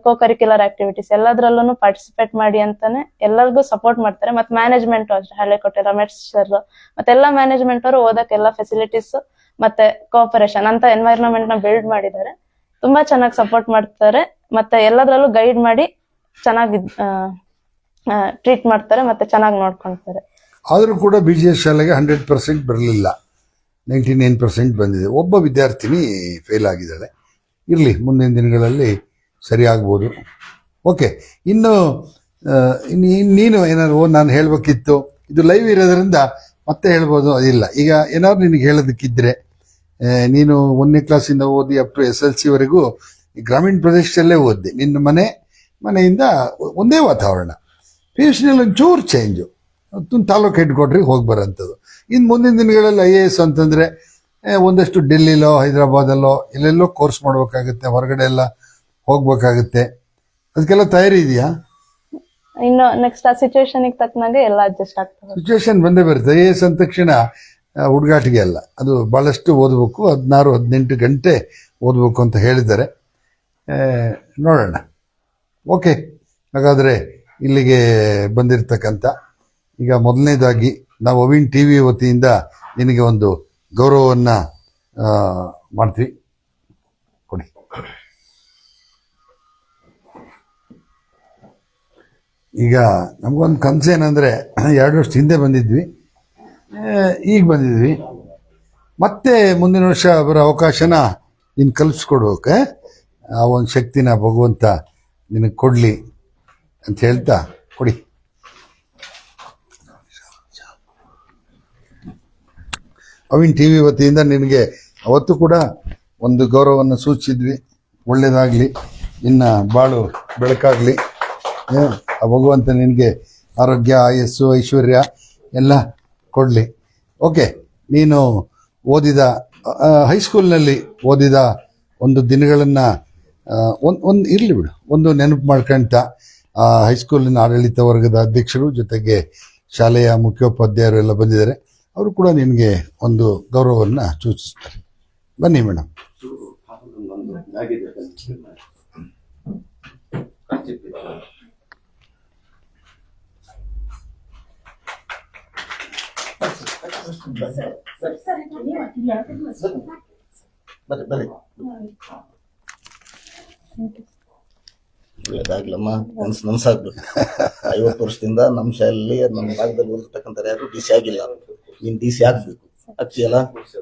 ಕೋ ಕರಿಕ್ಯುಲರ್ ಆಕ್ಟಿವಿಟೀಸ್ ಎಲ್ಲದ್ರಲ್ಲೂ ಪಾರ್ಟಿಸಿಪೇಟ್ ಮಾಡಿ ಅಂತಾನೆ ಎಲ್ಲರಿಗೂ ಸಪೋರ್ಟ್ ಮಾಡ್ತಾರೆ. ಮತ್ತೆ ಮ್ಯಾನೇಜ್ಮೆಂಟ್ ಅಷ್ಟೇ. ಹಳೆಕೋಟೆ ರಮೇಶ್ ಸರ್ ಮತ್ತೆ ಎಲ್ಲ ಮ್ಯಾನೇಜ್ಮೆಂಟ್ ಅವರು ಓದಕ್ಕೆ ಎಲ್ಲ ಫೆಸಿಲಿಟೀಸ್ ಮತ್ತೆ ಕೋಪರೇಷನ್ ಅಂತ ಎನ್ವೈರನ್ಮೆಂಟ್ನ ಬಿಲ್ಡ್ ಮಾಡಿದ್ದಾರೆ. ತುಂಬಾ ಚೆನ್ನಾಗಿ ಸಪೋರ್ಟ್ ಮಾಡ್ತಾರೆ. ಮತ್ತೆ ಎಲ್ಲದ್ರಲ್ಲೂ ಗೈಡ್ ಮಾಡಿ ಚೆನ್ನಾಗಿ ಟ್ರೀಟ್ ಮಾಡ್ತಾರೆ, ಮತ್ತೆ ಚೆನ್ನಾಗಿ ನೋಡ್ಕೊಂತಾರೆ ಆದರೂ ಕೂಡ ಬಿ ಜಿ ಎಸ್ ಶಾಲೆಗೆ ಹಂಡ್ರೆಡ್ ಪರ್ಸೆಂಟ್ ಬರಲಿಲ್ಲ. ನೈಂಟಿ ನೈನ್ ಪರ್ಸೆಂಟ್ ಬಂದಿದೆ. ಒಬ್ಬ ವಿದ್ಯಾರ್ಥಿನಿ ಫೇಲ್ ಆಗಿದ್ದಾಳೆ. ಇರಲಿ ಮುಂದಿನ ದಿನಗಳಲ್ಲಿ ಸರಿಯಾಗ್ಬೋದು. ಓಕೆ ಇನ್ನು ನೀನು ಏನಾದ್ರು ಓ ನಾನು ಹೇಳಬೇಕಿತ್ತು. ಇದು ಲೈವ್ ಇರೋದ್ರಿಂದ ಮತ್ತೆ ಹೇಳ್ಬೋದು ಅದಿಲ್ಲ. ಈಗ ಏನಾದ್ರು ನಿನಗೆ ಹೇಳೋದಕ್ಕಿದ್ರೆ ಆ, ನೀನು ಒಂದನೇ ಕ್ಲಾಸಿಂದ ಓದಿ ಅಪ್ ಟು ಎಸ್ ಎಲ್ ಸಿವರೆಗೂ ಗ್ರಾಮೀಣ ಪ್ರದೇಶದಲ್ಲೇ ಓದಿದೆ. ನಿನ್ನ ಮನೆ ಮನೆಯಿಂದ ಒಂದೇ ವಾತಾವರಣ. ಪಿ ಯು ಸಿನಲ್ಲಿ ಒಂಚೂರು ಚೇಂಜು ತಾಲೂಕು ಹೆಡ್ ಕ್ವಾರ್ಟ್ರಿಗೆ ಹೋಗಿ ಬರೋಂಥದ್ದು. ಇನ್ನು ಮುಂದಿನ ದಿನಗಳಲ್ಲಿ ಐ ಎ ಎಸ್ ಅಂತಂದರೆ ಒಂದಷ್ಟು ಡೆಲ್ಲಿಲೋ ಹೈದರಾಬಾದಲ್ಲೋ ಎಲ್ಲೆಲ್ಲೋ ಕೋರ್ಸ್ ಮಾಡಬೇಕಾಗುತ್ತೆ ಹೊರಗಡೆ ಎಲ್ಲ ಹೋಗ್ಬೇಕಾಗುತ್ತೆ. ಅದಕ್ಕೆಲ್ಲ ತಯಾರಿ ಇದೆಯಾ? ಇನ್ನು ನೆಕ್ಸ್ಟ್ ಆ ಸಿಚುವೇಶನ್ ತಕ್ಕನಾಗೆ ಎಲ್ಲ ಅಡ್ಜಸ್ಟ್ ಆಗ್ತದೆ. ಸಿಚುವೇಶನ್ ಬಂದೇ ಬರುತ್ತೆ. ಐ ಎ ಎಸ್ ಅಂದ ತಕ್ಷಣ ಹುಡುಗಾಟಿಗೆ ಅಲ್ಲ. ಅದು ಭಾಳಷ್ಟು ಓದಬೇಕು ಹದಿನಾರು ಹದಿನೆಂಟು ಗಂಟೆ ಓದಬೇಕು ಅಂತ ಹೇಳಿದ್ದಾರೆ. ನೋಡೋಣ. ಓಕೆ ಹಾಗಾದರೆ ಇಲ್ಲಿಗೆ ಬಂದಿರತಕ್ಕಂಥ ಈಗ ಮೊದಲನೇದಾಗಿ ನಾವು ಅವಿನ್ ಟಿ ವಿ ವತಿಯಿಂದ ನಿನಗೆ ಒಂದು ಗೌರವವನ್ನು ಮಾಡ್ತೀವಿ. ಕೊಡಿ. ಈಗ ನಮಗೊಂದು ಕನಸೇನೆಂದರೆ, ಎರಡು ವರ್ಷ ಹಿಂದೆ ಬಂದಿದ್ವಿ. ಈಗ ಬಂದಿದ್ವಿ. ಮತ್ತೆ ಮುಂದಿನ ವರ್ಷ ಬರೋ ಅವಕಾಶನ ನೀನು ಕಲ್ಪಿಸ್ಕೊಡ್ಬೇಕು ಆ ಒಂದು ಶಕ್ತಿನ ಭಗವಂತ ನಿನಗೆ ಕೊಡಲಿ ಅಂತ ಹೇಳ್ತಾ, ಕೊಡಿ. ಅವಿನ್ ಟಿ ವಿ ವತಿಯಿಂದ ನಿನಗೆ ಅವತ್ತು ಕೂಡ ಒಂದು ಗೌರವವನ್ನು ಸೂಚಿಸಿದ್ವಿ. ಒಳ್ಳೆಯದಾಗಲಿ ಇನ್ನು ಬಾಳು ಬೆಳಕಾಗಲಿ. ಆ ಭಗವಂತ ನಿನಗೆ ಆರೋಗ್ಯ, ಆಯಸ್ಸು, ಐಶ್ವರ್ಯ ಎಲ್ಲ ಕೊಡಲಿ. ಓಕೆ, ನೀನು ಓದಿದ ಹೈಸ್ಕೂಲ್ನಲ್ಲಿ ಓದಿದ ಒಂದು ದಿನಗಳನ್ನು ಒಂದು ಒಂದು, ಇರಲಿ ಬಿಡು. ಒಂದು ನೆನಪು ಮಾಡ್ಕೊಂತ ಹೈಸ್ಕೂಲಿನ ಆಡಳಿತ ವರ್ಗದ ಅಧ್ಯಕ್ಷರು ಜೊತೆಗೆ ಶಾಲೆಯ ಮುಖ್ಯೋಪಾಧ್ಯಾಯರು ಎಲ್ಲ ಬಂದಿದ್ದಾರೆ. ಅವರು ಕೂಡ ನಿನಗೆ ಒಂದು ಗೌರವವನ್ನು ಸೂಚಿಸ್ತಾರೆ. ಬನ್ನಿ ಮೇಡಮ್ ಬರ್ರಿ ಬರ್ರಿ ಒಳ್ಳೇದಾಗ್ಲಮ್ಮ ಮನ್ಸ್ ನನ್ಸಾಗ್ಬೇಕು ಐವತ್ತು ವರ್ಷದಿಂದ ನಮ್ಮ ಶಾಲೆಯಲ್ಲಿ ನಮ್ಮ ಭಾಗದಲ್ಲಿ ಓದಿರ್ತಕ್ಕಂಥ ಯಾರು ಡಿ ಸಿ ಆಗಿಲ್ಲ. ಇನ್ ಡಿ ಸಿ ಆಗ್ಬೇಕು. ಆಗ್ತೀಯಲ್ಲ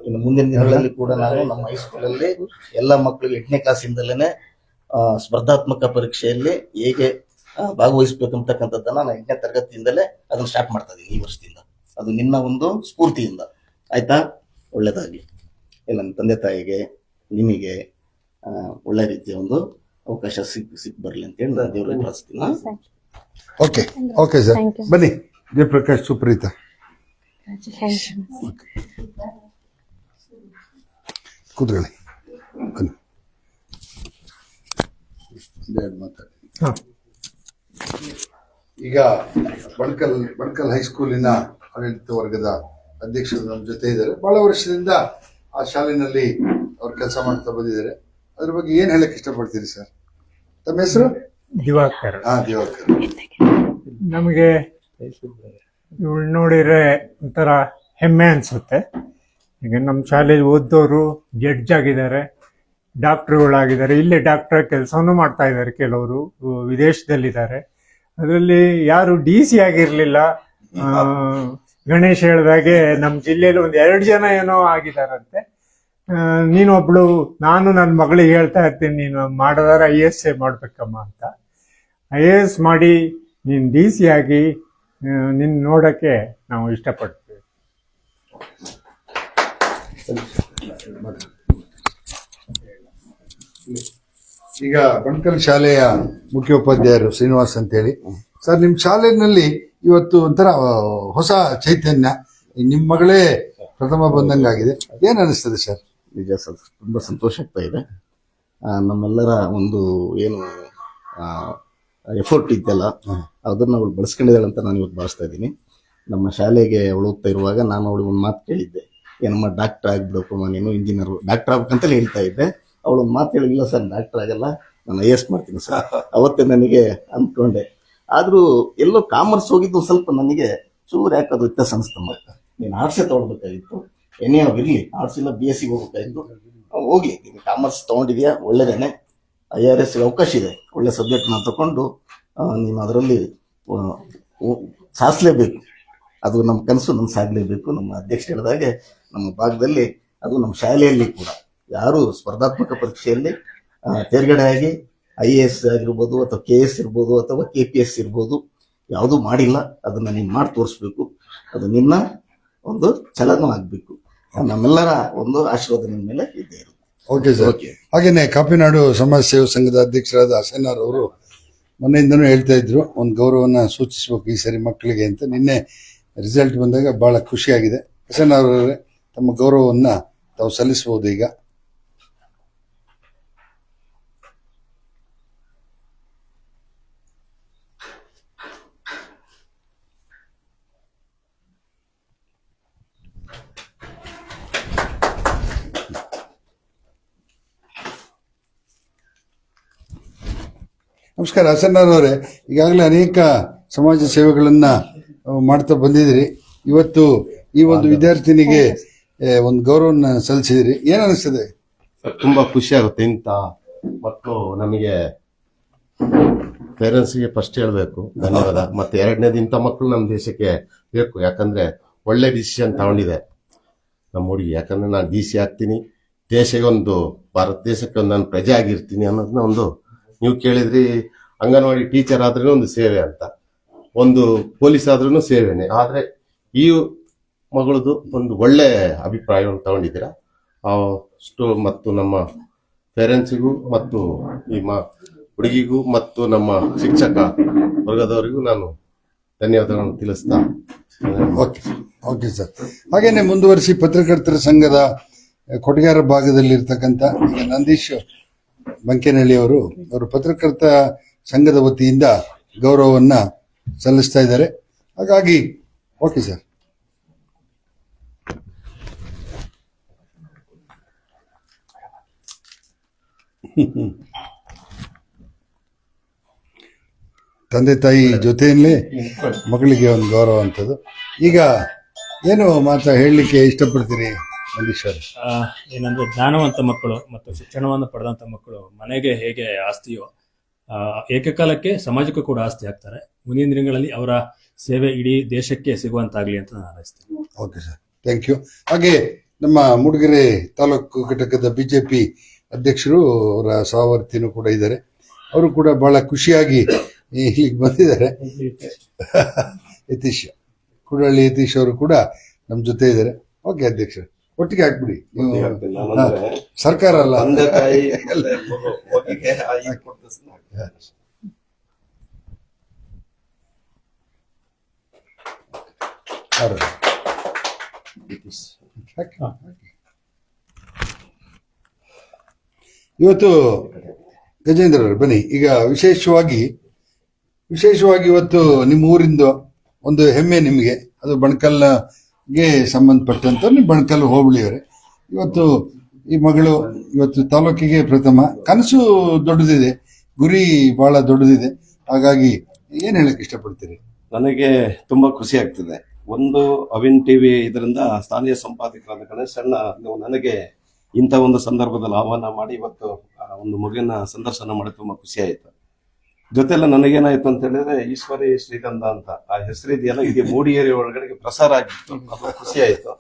ಇನ್ನು ಮುಂದಿನ ದಿನಗಳಲ್ಲಿ ಕೂಡ ನಾನು ನಮ್ಮ ಹೈಸ್ಕೂಲಲ್ಲಿ ಎಲ್ಲ ಮಕ್ಕಳಿಗೆ ಎಂಟನೇ ಕ್ಲಾಸಿಂದಲೇ ಸ್ಪರ್ಧಾತ್ಮಕ ಪರೀಕ್ಷೆಯಲ್ಲಿ ಹೇಗೆ ಭಾಗವಹಿಸ್ಬೇಕಂತಕ್ಕಂಥದ್ದನ್ನ ಭಾಗವಹಿಸ್ಬೇಕು ನಾನು ಎಂಟನೇ ತರಗತಿಯಿಂದಲೇ ಅದನ್ನ ಸ್ಟಾರ್ಟ್ ಮಾಡ್ತಾ ಇದ್ದೀನಿ ಈ ವರ್ಷದಿಂದ. ಅದು ನಿನ್ನ ಒಂದು ಸ್ಫೂರ್ತಿಯಿಂದ. ಆಯ್ತಾ? ಒಳ್ಳೆಯದಾಗಿ ನನ್ನ ತಂದೆ ತಾಯಿಗೆ, ನಿಮಗೆ ಒಳ್ಳೆ ರೀತಿಯ ಒಂದು ಅವಕಾಶ ಸಿಕ್ ಸಿಕ್ ಬರಲಿ ಅಂತ ಹೇಳಿ ನಾನು ದೇವರಲ್ಲಿ ಪ್ರಾರ್ಥಿಸ್ತೀನಿ ಓಕೆ ಓಕೆ ಸರ್ ಬನ್ನಿ ಜಯ ಬನ್ನಿ. ಜಯಪ್ರಕಾಶ್ ಸುಪ್ರೀತ. ಕೂತ್ಕೊಳ್ಳಿ. ಬನ್ನಿ. ಈಗ ಬಣಕಲ್ ಬಣಕಲ್ ಹೈಸ್ಕೂಲಿನ ಆಡಳಿತ ವರ್ಗದ ಅಧ್ಯಕ್ಷರು ನಮ್ಮ ಜೊತೆ ಇದ್ದಾರೆ. ಬಹಳ ವರ್ಷದಿಂದ ಆ ಶಾಲೆನಲ್ಲಿ ಅವ್ರು ಕೆಲಸ ಮಾಡ್ತಾ ಬಂದಿದ್ದಾರೆ. ಅದ್ರ ಬಗ್ಗೆ ಏನ್ ಹೇಳಕ್ ಇಷ್ಟಪಡ್ತೀರಿ ಸರ್? ತಮ್ಮ ಹೆಸರು? ದಿವಾಕರ್. ಹಾ ದಿವಾಕರ್. ನಮಗೆ ಇವಳು ನೋಡಿದ್ರೆ ಒಂಥರ ಹೆಮ್ಮೆ ಅನ್ಸುತ್ತೆ. ಈಗ ನಮ್ಮ ಶಾಲೆಯಲ್ಲಿ ಓದೋರು ಜಡ್ಜ್ ಆಗಿದ್ದಾರೆ ಡಾಕ್ಟ್ರುಗಳಾಗಿದ್ದಾರೆ. ಇಲ್ಲೇ ಡಾಕ್ಟರ್ ಕೆಲಸನೂ ಮಾಡ್ತಾ ಇದ್ದಾರೆ ಕೆಲವರು ವಿದೇಶದಲ್ಲಿದ್ದಾರೆ. ಅದರಲ್ಲಿ ಯಾರು ಡಿ ಸಿ ಆಗಿರ್ಲಿಲ್ಲ ಗಣೇಶ್ ಹೇಳ್ದಾಗೆ ನಮ್ಮ ಜಿಲ್ಲೆಯಲ್ಲಿ ಒಂದು ಎರಡು ಜನ ಏನೋ ಆಗಿದಾರಂತೆ ಆ, ನೀನೊಬ್ಳು, ನಾನು ನನ್ನ ಮಗಳಿಗೆ ಹೇಳ್ತಾ ಇರ್ತೀನಿ, ನೀನು ಮಾಡೋದಾದ್ರೆ ಐ ಎಸ್ ಎ ಮಾಡ್ಬೇಕಮ್ಮ ಅಂತ. ಐ ಎ ಎಸ್ ಮಾಡಿ, ನೀನು ಡಿ ಸಿ ಆಗಿ ನಿನ್ನ ನೋಡೋಕ್ಕೆ ನಾವು ಇಷ್ಟಪಡ್ತೀವಿ. ಈಗ ಬಣಕಲ್ ಶಾಲೆಯ ಮುಖ್ಯೋಪಾಧ್ಯಾಯರು ಶ್ರೀನಿವಾಸ್ ಅಂತೇಳಿ. ಸರ್ ನಿಮ್ಮ ಶಾಲೆಯಲ್ಲಿ ಇವತ್ತು ಒಂಥರ ಹೊಸ ಚೈತನ್ಯ. ನಿಮ್ಮ ಮಗಳೇ ಪ್ರಥಮ ಬಂದಂಗಾಗಿದೆ. ಏನು ಅನಿಸ್ತದೆ ಸರ್? ನಿಜ ತುಂಬ ಸಂತೋಷ ಆಗ್ತಾ ಇದೆ. ನಮ್ಮೆಲ್ಲರ ಒಂದು ಏನು ಎಫರ್ಟ್ ಇದೆಯಲ್ಲ ಅದನ್ನು ಅವಳು ಬಳಸ್ಕೊಂಡಿದ್ದಾಳೆ ಅಂತ ನಾನು ಇವತ್ತು ಭಾವಿಸ್ತಾ ಇದ್ದೀನಿ. ನಮ್ಮ ಶಾಲೆಗೆ ಅವಳು ಹೋಗ್ತಾ ಇರುವಾಗ ನಾನು ಅವಳಿಗೆ ಒಂದು ಮಾತು ಕೇಳಿದ್ದೆ. ಏನಮ್ಮ ಡಾಕ್ಟರ್ ಆಗಿಬಿಡಪ್ಪ ನೀನು ಇಂಜಿನಿಯರ್ ಡಾಕ್ಟರ್ ಆಗ್ಬೇಕಂತಲೇ ಹೇಳ್ತಾ ಇದ್ದೆ. ಅವಳು ಒಂದು ಮಾತು ಹೇಳಿಲ್ಲ ಸರ್ ಡಾಕ್ಟರ್ ಆಗಲ್ಲ. ನಾನು ಐ ಎಸ್ ಮಾಡ್ತೀನಿ ಸರ್. ಅವತ್ತೇ ನನಗೆ ಅಂದ್ಕೊಂಡೆ. ಆದರೂ ಎಲ್ಲೋ ಕಾಮರ್ಸ್ ಹೋಗಿದ್ದು ಸ್ವಲ್ಪ ನನಗೆ ಚೂರು ಯಾಕೆ ಅದು ವ್ಯತ್ಯಾಸ ಅನಿಸ್ತಮ್ಮ ನೀನು ಆರ್ಟ್ಸೇ ತೊಗೊಳ್ಬೇಕಾಗಿತ್ತು. ಎನ್ನೇ ಇರಲಿ ಆರ್ಟ್ಸ್ ಇಲ್ಲ ಬಿ ಎಸ್ ಸಿ ಹೋಗಿ. ನೀನು ಕಾಮರ್ಸ್ ತೊಗೊಂಡಿದ್ಯಾ? ಒಳ್ಳೆಯದೇನೆ ಐ ಆರ್ ಎಸ್ಗೆ ಅವಕಾಶ ಇದೆ. ಒಳ್ಳೆ ಸಬ್ಜೆಕ್ಟ್ನ ತಗೊಂಡು ನೀವು ಅದರಲ್ಲಿ ಸಾಧಿಸಲೇಬೇಕು ಅದು ನಮ್ಮ ಕನಸು ನಮ್ಮ ಸಾಗಲೇಬೇಕು. ನಮ್ಮ ಅಧ್ಯಕ್ಷರು ಹೇಳಿದಾಗೆ ನಮ್ಮ ಭಾಗದಲ್ಲಿ ಅದು ನಮ್ಮ ಶಾಲೆಯಲ್ಲಿ ಕೂಡ. ಯಾರು ಸ್ಪರ್ಧಾತ್ಮಕ ಪರೀಕ್ಷೆಯಲ್ಲಿ ತೇರ್ಗಡೆ ಆಗಿ ಐ ಎ ಎಸ್ ಆಗಿರ್ಬೋದು ಅಥವಾ ಕೆ ಎಸ್ ಇರ್ಬೋದು ಅಥವಾ ಕೆ ಪಿ ಎಸ್ ಇರ್ಬೋದು, ಯಾವುದೂ ಮಾಡಿಲ್ಲ. ಅದನ್ನು ನೀನು ಮಾಡಿ ತೋರಿಸ್ಬೇಕು. ಅದು ನಿನ್ನ ಒಂದು ಚಲನವಾಗಬೇಕು ನಮ್ಮೆಲ್ಲರ ಒಂದು ಆಶೀರ್ವಾದ ನಿಮ್ಮ ಮೇಲೆ ಇದೆ ಇರುತ್ತೆ. ಓಕೆ ಸರ್ ಓಕೆ ಹಾಗೇನೆ ಕಾಪಿನಾಡು ಸಮಾಜ ಸೇವಾ ಸಂಘದ ಅಧ್ಯಕ್ಷರಾದ ಹಸನಾರ್ ಅವರು ಮೊನ್ನೆಯಿಂದನೂ ಹೇಳ್ತಾ ಇದ್ರು ಒಂದು ಗೌರವನ ಸೂಚಿಸಬೇಕು ಈ ಸರಿ ಮಕ್ಕಳಿಗೆ ಅಂತ. ನಿನ್ನೆ ರಿಸಲ್ಟ್ ಬಂದಾಗ ಬಹಳ ಖುಷಿಯಾಗಿದೆ. ಹಸನಾರ್ ಅವರೇ ತಮ್ಮ ಗೌರವವನ್ನ ತಾವು ಸಲ್ಲಿಸಬಹುದು ಈಗ ನಮಸ್ಕಾರ ಹಸನಾರ್ ಈಗಾಗಲೇ ಅನೇಕ ಸಮಾಜ ಸೇವೆಗಳನ್ನ ಮಾಡ್ತಾ ಬಂದಿದ್ದೀರಿ. ಇವತ್ತು ಈ ಒಂದು ವಿದ್ಯಾರ್ಥಿನಿಗೆ ಒಂದು ಗೌರವನ ಸಲ್ಲಿಸಿದಿರಿ ಏನು ಅನಿಸ್ತದೆ? ತುಂಬಾ ಖುಷಿ ಆಗುತ್ತೆ. ಇಂಥ ಮಕ್ಕಳು ನಮಗೆ ಪೇರೆಂಟ್ಸ್ಗೆ ಫಸ್ಟ್ ಹೇಳಬೇಕು. ಧನ್ಯವಾದ. ಮತ್ತೆ ಎರಡನೇದು ಇಂಥ ಮಕ್ಕಳು ನಮ್ಮ ದೇಶಕ್ಕೆ ಬೇಕು. ಯಾಕಂದ್ರೆ ಒಳ್ಳೆ ಡಿಸಿಷನ್ ತಗೊಂಡಿದೆ ನಮ್ಮ ಹುಡುಗಿ. ಯಾಕಂದ್ರೆ ನಾನು ಡಿ ಸಿ ಆಗ್ತೀನಿ. ದೇಶಕ್ಕೆ ಒಂದು ಭಾರತ ದೇಶಕ್ಕೆ ಒಂದು ನಾನು ಪ್ರಜೆ ಆಗಿರ್ತೀನಿ ಅನ್ನೋದನ್ನ ಒಂದು ನೀವು ಕೇಳಿದ್ರಿ ಅಂಗನವಾಡಿ ಟೀಚರ್ ಆದ್ರೂ ಒಂದು ಸೇವೆ ಅಂತ. ಒಂದು ಪೊಲೀಸ್ ಆದ್ರೂ ಸೇವೆನೆ. ಆದ್ರೆ ಈ ಮಗಳದು ಒಂದು ಒಳ್ಳೆ ಅಭಿಪ್ರಾಯವನ್ನು ತಗೊಂಡಿದ್ದೀರಾ? ಅಷ್ಟು ಮತ್ತು ನಮ್ಮ ಪೇರೆಂಟ್ಸಿಗೂ ಮತ್ತು ಈ ಹುಡುಗಿಗೂ ಮತ್ತು ನಮ್ಮ ಶಿಕ್ಷಕ ವರ್ಗದವರಿಗೂ ನಾನು ಧನ್ಯವಾದಗಳನ್ನು ತಿಳಿಸ್ತಾ ಓಕೆ ಓಕೆ ಸರ್. ಹಾಗೇನೆ ಮುಂದುವರಿಸಿ ಪತ್ರಕರ್ತರ ಸಂಘದ ಆ, ಭಾಗದಲ್ಲಿರ್ತಕ್ಕಂಥ ನಂದೀಶ್ ಬಂಕೇನಹಳ್ಳಿ ಅವರು ಅವರು ಪತ್ರಕರ್ತ ಸಂಘದ ವತಿಯಿಂದ ಗೌರವವನ್ನ ಸಲ್ಲಿಸ್ತಾ ಇದ್ದಾರೆ. ಹಾಗಾಗಿ, ಓಕೆ ಸರ್. ತಂದೆ ತಾಯಿ ಜೊತೆಯಲ್ಲೇ ಮಗಳಿಗೆ ಒಂದು ಗೌರವ ಅಂತದ್ದು ಈಗ ಏನು ಮಾತಾ ಹೇಳಲಿಕ್ಕೆ ಇಷ್ಟಪಡ್ತೀರಿ? ಏನಂದ್ರೆ ಜ್ಞಾನವಂತ ಮಕ್ಕಳು ಮತ್ತು ಶಿಕ್ಷಣವನ್ನು ಪಡೆದಂತ ಮಕ್ಕಳು ಮನೆಗೆ ಹೇಗೆ ಆಸ್ತಿಯೋ ಆ, ಏಕಕಾಲಕ್ಕೆ ಸಮಾಜಕ್ಕೂ ಕೂಡ ಆಸ್ತಿ ಆಗ್ತಾರೆ ಮುಂದಿನ ದಿನಗಳಲ್ಲಿ ಅವರ ಸೇವೆ ಇಡೀ ದೇಶಕ್ಕೆ ಸಿಗುವಂತಾಗ್ಲಿ ಅಂತ ನಾನು ಹಾರೈಸ್ತೇನೆ ಓಕೆ ಸರ್ ಥ್ಯಾಂಕ್ ಯು ಹಾಗೆ ನಮ್ಮ ಮೂಡಿಗೆರೆ ತಾಲೂಕು ಘಟಕದ ಬಿಜೆಪಿ ಅಧ್ಯಕ್ಷರು ಅವರ ಸಹವರ್ತಿನೂ ಕೂಡ ಇದ್ದಾರೆ. ಅವರು ಕೂಡ ಬಹಳ ಖುಷಿಯಾಗಿ ಇಲ್ಲಿಗೆ ಬಂದಿದ್ದಾರೆ. ಯತೀಶ್. ಕುಡಳ್ಳಿ ಯತೀಶ್ ಅವರು ಕೂಡ ನಮ್ಮ ಜೊತೆ ಇದ್ದಾರೆ. ಓಕೆ ಅಧ್ಯಕ್ಷರು. ಒಟ್ಟಿಗೆ ಹಾಕ್ಬಿಡಿ. ಸರ್ಕಾರ ಅಲ್ಲ. ತಂದೆ ತಾಯಿ ಮತ್ತೆ ಮಗು, ಮಗುಗೆ ಆ ಈ ಕೊಟ್ಟ ತಕ್ಷಣ ಯಾರು? ಹಾಕಿ, ಹಾಕಿ. ಇವತ್ತು ಗಜೇಂದ್ರ ಅವರು ಬನ್ನಿ. ಈಗ ವಿಶೇಷವಾಗಿ ವಿಶೇಷವಾಗಿ ಇವತ್ತು ನಿಮ್ಮ ಊರಿಂದ ಒಂದು ಹೆಮ್ಮೆ ನಿಮಗೆ. ಅದು ಬಣಕಲ್ಗೆ ಸಂಬಂಧಪಟ್ಟಂತ ಸಂಬಂಧಪಟ್ಟಂಥವ್ರು ಬಣಕಲ್ ಹೋಬಳಿಯವರೇ. ಇವತ್ತು ಈ ಮಗಳು ಇವತ್ತು ತಾಲೂಕಿಗೆ ಪ್ರಥಮ. ಕನಸು ದೊಡ್ಡದಿದೆ. ಗುರಿ ಬಹಳ ದೊಡ್ಡದಿದೆ. ಹಾಗಾಗಿ ಏನು ಹೇಳಕ್ ಇಷ್ಟಪಡ್ತೀರಿ? ನನಗೆ ತುಂಬಾ ಖುಷಿ ಆಗ್ತದೆ. ಒಂದು ಅವಿನ್ ಟಿವಿ ಇದರಿಂದ ಸ್ಥಾನೀಯ ಸಂಪಾದಕರಾದ ಗಣೇಶಣ್ಣ ನೀವು ನನಗೆ ಇಂಥ ಒಂದು ಸಂದರ್ಭದಲ್ಲಿ ಆಹ್ವಾನ ಮಾಡಿ ಇವತ್ತು ಒಂದು ಮಗುವಿನ ಸಂದರ್ಶನ ಮಾಡಿ ತುಂಬಾ ಖುಷಿ ಆಯ್ತು. ಜೊತೆಲ್ಲ ನನಗೇನಾಯ್ತು ಅಂತ ಹೇಳಿದ್ರೆ, ಈಶ್ವರಿ ಶ್ರೀಗಂಧ ಅಂತ ಆ ಹೆಸರು ಇದೆಯಲ್ಲ ಇಡೀ ಮೂಡಿಗೆರೆ ಒಳಗಡೆ ಪ್ರಸಾರ ಆಗಿತ್ತು. ಅದು ಖುಷಿ ಆಯಿತು.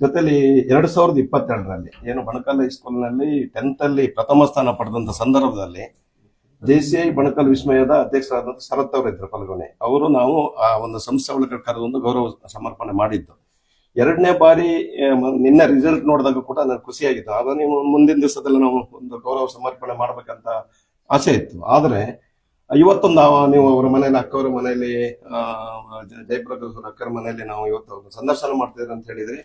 ಜೊತೆಲಿ ಎರಡ್ ಸಾವಿರದ ಇಪ್ಪತ್ತೆರಡರಲ್ಲಿ, ಏನು ಬಣಕಲ್ ಹೈಸ್ಕೂಲ್ನಲ್ಲಿ ಟೆಂತಲ್ಲಿ ಪ್ರಥಮ ಸ್ಥಾನ ಪಡೆದಂತ ಸಂದರ್ಭದಲ್ಲಿ ಜೆಸಿಐ ಬಣಕಲ್ ವಿಸ್ಮಯದ ಅಧ್ಯಕ್ಷರಾದಂಥ ಶರತ್ ಅವರು ಇದ್ರು ಪಲ್ಗೊನೆ ಅವರು ನಾವು ಆ ಒಂದು ಸಂಸ್ಥೆ ಒಳಗಡೆ ಕರೆದೊಂದು ಗೌರವ ಸಮರ್ಪಣೆ ಮಾಡಿದ್ದು. ಎರಡನೇ ಬಾರಿ ನಿನ್ನ ರಿಸಲ್ಟ್ ನೋಡಿದಾಗ ಕೂಡ ನನಗೆ ಖುಷಿಯಾಗಿತ್ತು ಆದ್ರೆ ಮುಂದಿನ ದಿವಸದಲ್ಲಿ ನಾವು ಒಂದು ಗೌರವ ಸಮರ್ಪಣೆ ಮಾಡ್ಬೇಕಂತ ಆಸೆ ಇತ್ತು. ಆದ್ರೆ ಇವತ್ತೊಂದು ನಾವು ಅವರ ಮನೆಯಲ್ಲಿ ಅಕ್ಕವರ ಮನೆಯಲ್ಲಿ ಜಯಪ್ರಕಾಶ್ ಅವರ ಅಕ್ಕರ ಮನೆಯಲ್ಲಿ ನಾವು ಇವತ್ತು ಸಂದರ್ಶನ ಮಾಡ್ತಿದ್ರೆ ಅಂತ ಹೇಳಿದ್ರೆ,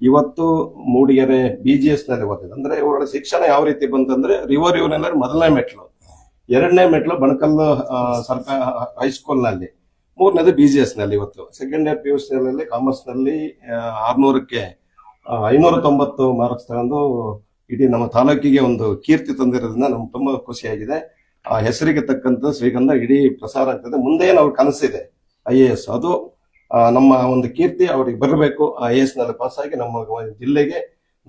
ಇವತ್ತು ಮೂಡಿಗೆರೆ ಬಿ ಜಿ ಎಸ್ನಲ್ಲಿ ಓದಿದೆ ಅಂದ್ರೆ ಇವರ ಶಿಕ್ಷಣ ಯಾವ ರೀತಿ ಬಂತಂದ್ರೆ ರಿವರ್ನಲ್ಲಿ ಮೊದಲನೇ ಮೆಟ್ಲು, ಎರಡನೇ ಮೆಟ್ಲು ಬಣಕಲ್ ಸರ್ಕಾರ ಹೈಸ್ಕೂಲ್ನಲ್ಲಿ, ಮೂರನೇದು ಬಿ ಜಿ ಎಸ್ನಲ್ಲಿ ಇವತ್ತು. ಸೆಕೆಂಡ್ ಇಯರ್ ಪಿ ಯು ಸಿ ಕಾಮರ್ಸ್ನಲ್ಲಿ ಆರ್ನೂರಕ್ಕೆ ಐನೂರ ತೊಂಬತ್ತು ಮಾರ್ಕ್ಸ್ ತಗೊಂಡು ಇಡೀ ನಮ್ಮ ತಾಲೂಕಿಗೆ ಒಂದು ಕೀರ್ತಿ ತಂದಿರೋದ್ರಿಂದ ನಮ್ಗೆ ತುಂಬಾ ಖುಷಿಯಾಗಿದೆ. ಆ ಹೆಸರಿಗೆ ತಕ್ಕಂತ ಶ್ರೀಗಂಧ ಇಡೀ ಪ್ರಸಾರ ಆಗ್ತದೆ. ಮುಂದೆ ಅವ್ರ ಕನಸಿದೆ? I A S. ಅದು ನಮ್ಮ ಒಂದು ಕೀರ್ತಿ ಅವ್ರಿಗೆ ಬರಬೇಕು. ಐ ಎ ಎಸ್ನಲ್ಲಿ ಪಾಸ್ ಆಗಿ ನಮ್ಮ ಜಿಲ್ಲೆಗೆ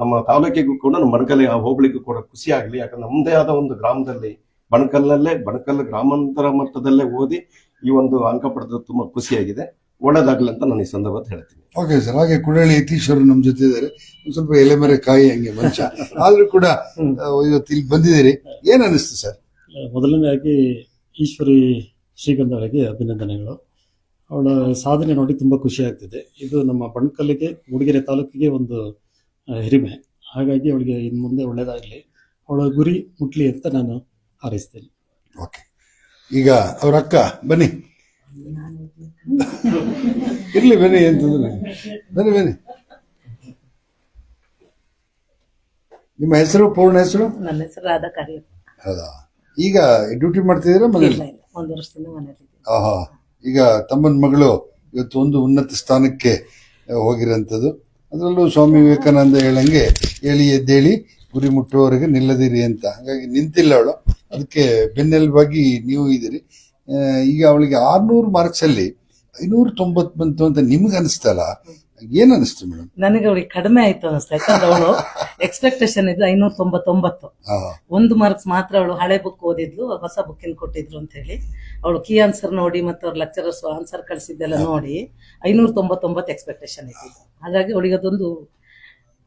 ನಮ್ಮ ತಾಲೂಕಿಗೂ ಕೂಡ ನಮ್ಮ ಬಣಕಲ್ ಹೋಬಳಿಗೂ ಕೂಡ ಖುಷಿ ಆಗ್ಲಿ. ಯಾಕಂದ್ರೆ ನಮ್ಮದೇ ಆದ ಒಂದು ಗ್ರಾಮದಲ್ಲಿ ಬಣಕಲ್ನಲ್ಲೇ ಬಣಕಲ್ ಗ್ರಾಮಾಂತರ ಮಟ್ಟದಲ್ಲೇ ಓದಿ ಈ ಒಂದು ಅಂಕ ಪಡೆದ ತುಂಬಾ ಖುಷಿಯಾಗಿದೆ. ಒಳ್ಳೇದಾಗ್ಲಿ ಅಂತ ನಾನು ಈ ಸಂದರ್ಭದಲ್ಲಿ ಹೇಳ್ತೀನಿ. Okay sir. ಹಾಗೆ ಕುಡಳಿ ಯತೀಶ್ವರು ನಮ್ಮ ಜೊತೆ ಇದ್ದಾರೆ. ಒಂದ್ ಸ್ವಲ್ಪ ಎಲೆಮರೆ ಕಾಯಿ ಹಂಗೆ ಮಂಚ. ಆದ್ರೂ ಕೂಡ ಇವತ್ತು ಇಲ್ಲಿ ಬಂದಿದ್ದೀರಿ. ಏನ್ ಅನಿಸ್ತು ಸರ್? ಮೊದಲನೇದಾಗಿ ಈಶ್ವರಿ ಶ್ರೀಗಂಧಳಿಗೆ ಅಭಿನಂದನೆಗಳು. ಅವಳ ಸಾಧನೆ ನೋಡಿ ತುಂಬ ಖುಷಿ ಆಗ್ತಿದೆ. ಇದು ನಮ್ಮ ಬಣ್ಕಲ್ಲಿಗೆ ಮೂಡಿಗೆರೆ ತಾಲೂಕಿಗೆ ಒಂದು ಹಿರಿಮೆ. ಹಾಗಾಗಿ ಅವಳಿಗೆ ಇನ್ನು ಮುಂದೆ ಒಳ್ಳೆಯದಾಗಲಿ ಅವಳ ಗುರಿ ಮುಟ್ಲಿ ಅಂತ ನಾನು ಹಾರೈಸ್ತೇನೆ. ಓಕೆ. ಈಗ ಅವ್ರ ಅಕ್ಕ ಬನ್ನಿ. ಇರ್ಲಿ ಬನ್ನಿ ಅಂತಂದ್ರೆ. ಬನ್ನಿ ಬನ್ನಿ. ನಿಮ್ಮ ಹೆಸರು ಪೂರ್ಣ ಹೆಸರು? ನನ್ನ ಹೆಸರು ರಾಧಾ ಹೌದಾ? ಈಗ ಡ್ಯೂಟಿ ಮಾಡ್ತಿದ್ದೀರಾ ಮನೇಲಿ? ಇಲ್ಲ ಇಲ್ಲ. ಒಂದು ವರ್ಷದಿಂದ ಮನೇಲಿ ಆಹಾ. ಈಗ ತಮ್ಮನ ಮಗಳು ಇವತ್ತು ಒಂದು ಉನ್ನತ ಸ್ಥಾನಕ್ಕೆ ಹೋಗಿರೋಂಥದ್ದು ಅದರಲ್ಲೂ ಸ್ವಾಮಿ ವಿವೇಕಾನಂದ ಹೇಳಂಗೆ ಹೇಳಿ ಎದ್ದೇಳಿ ಗುರಿ ಮುಟ್ಟುವವರೆಗೆ ನಿಲ್ಲದಿರಿ ಅಂತ. ಹಾಗಾಗಿ ನಿಂತಿಲ್ಲ ಅವಳು. ಅದಕ್ಕೆ ಬೆನ್ನೆಲುಬಾಗಿ ನೀವು ಇದ್ದೀರಿ. ಆ, ಈಗ ಅವಳಿಗೆ ಆರ್ನೂರು ಮಾರ್ಕ್ಸ್ ಅಲ್ಲಿ ಐನೂರ ತೊಂಬತ್ ಬಂತು ಅಂತ ನಿಮ್ಗೆ ಅನಿಸ್ತಲ್ಲ? ಏನ್ ಅನಿಸ್ತು ಮೇಡಮ್? ನನಗೆ ಅವಳಿಗೆ ಕಡಿಮೆ ಆಯ್ತು ಅನಿಸ್ತು. ಯಾಕಂದ್ರೆ ಅವಳು ಎಕ್ಸ್ಪೆಕ್ಟೇಷನ್ ಇದ್ದು ಐನೂರ ತೊಂಬತ್ತೊಂಬತ್ತು ಒಂದು ಮಾರ್ಕ್ಸ್ ಮಾತ್ರ ಅವಳು ಹಳೆ ಬುಕ್ ಓದಿದ್ಲು ಹೊಸ ಬುಕ್ಕಿನ ಕೊಟ್ಟಿದ್ರು ಅಂತ ಹೇಳಿ. ಅವಳು ಕೀ ಆನ್ಸರ್ ನೋಡಿ ಮತ್ತೆ ಅವ್ರ ಲೆಕ್ಚರರ್ಸ್ ಆನ್ಸರ್ ಕಳಿಸಿದ್ದೆಲ್ಲ ನೋಡಿ ಐನೂರ ತೊಂಬತ್ತೊಂಬತ್ತು ಎಕ್ಸ್ಪೆಕ್ಟೇಷನ್ ಇತ್ತು. ಹಾಗಾಗಿ ಅವಳಿಗೆ ಅದೊಂದು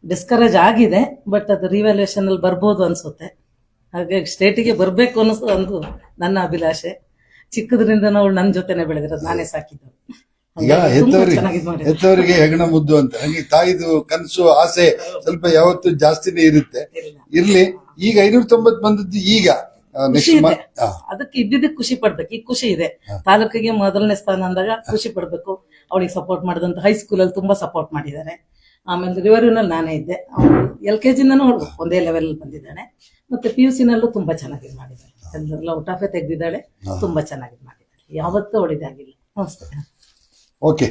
ಡಿಸ್ಕರೇಜ್ ಆಗಿದೆ ಬಟ್ ಅದು ರಿವ್ಯಾಲ್ಯೂಯೇಷನ್ ಅಲ್ಲಿ ಬರ್ಬೋದು ಅನ್ಸುತ್ತೆ. ಹಾಗಾಗಿ ಸ್ಟೇಟಿಗೆ ಬರಬೇಕು ಅನ್ನಿಸ್ತು ಒಂದು ನನ್ನ ಅಭಿಲಾಷೆ. ಚಿಕ್ಕದ್ರಿಂದ ಅವಳು ನನ್ನ ಜೊತೆನೆ ಬೆಳೆದಿರೋದು ನಾನೇ ಸಾಕಿದ್ದು. ಈಗ ಹೆತ್ತವರಿಗೆ. ಹೆತ್ತವರಿಗೆ ಹೆಗಣ ಮುದ್ದು ಅಂತ. ಹಂಗೆ ತಾಯಿದು ಕನಸು ಆಸೆ ಸ್ವಲ್ಪ ಯಾವತ್ತು ಜಾಸ್ತಿನೇ ಇರುತ್ತೆ. ಇರ್ಲಿ ಈಗ ಐನೂರ ತೊಂಬತ್ ಬಂದದ್ದು ಈಗ ಖುಷಿ ಇದೆ. ಅದಕ್ಕೆ ಇದ್ದಿದ್ದಕ್ಕೆ ಖುಷಿ ಪಡ್ಬೇಕು. ಈಗ ಖುಷಿ ಇದೆ. ತಾಲೂಕಿಗೆ ಮೊದಲನೇ ಸ್ಥಾನ ಅಂದಾಗ ಖುಷಿ ಪಡ್ಬೇಕು. ಅವಳಿಗೆ ಸಪೋರ್ಟ್ ಮಾಡಿದಂತ ಹೈಸ್ಕೂಲ್ ಅಲ್ಲಿ ತುಂಬಾ ಸಪೋರ್ಟ್ ಮಾಡಿದ್ದಾರೆ. ಆಮೇಲೆ ರಿವರ್ಯೂನಲ್ಲಿ ನಾನೇ ಇದ್ದೆ. ಎಲ್ ಕೆ ಜಿನೂ ಒಂದೇ ಲೆವೆಲ್ ಬಂದಿದ್ದಾನೆ ಮತ್ತೆ ಪಿ ಯು ಸಿನಲ್ಲೂ ತುಂಬಾ ಚೆನ್ನಾಗಿ ಮಾಡಿದ್ದಾರೆ ಎಲ್ಲರೆಲ್ಲ ಔಟ್ ಆಫ್ ತೆಗೆದಿದ್ದಾಳೆ ತುಂಬಾ ಚೆನ್ನಾಗಿ ಮಾಡಿದ್ದಾಳೆ. ಯಾವತ್ತೂ ಅವಳಿದಾಗಿಲ್ಲ. ನಮಸ್ತೆ. Okay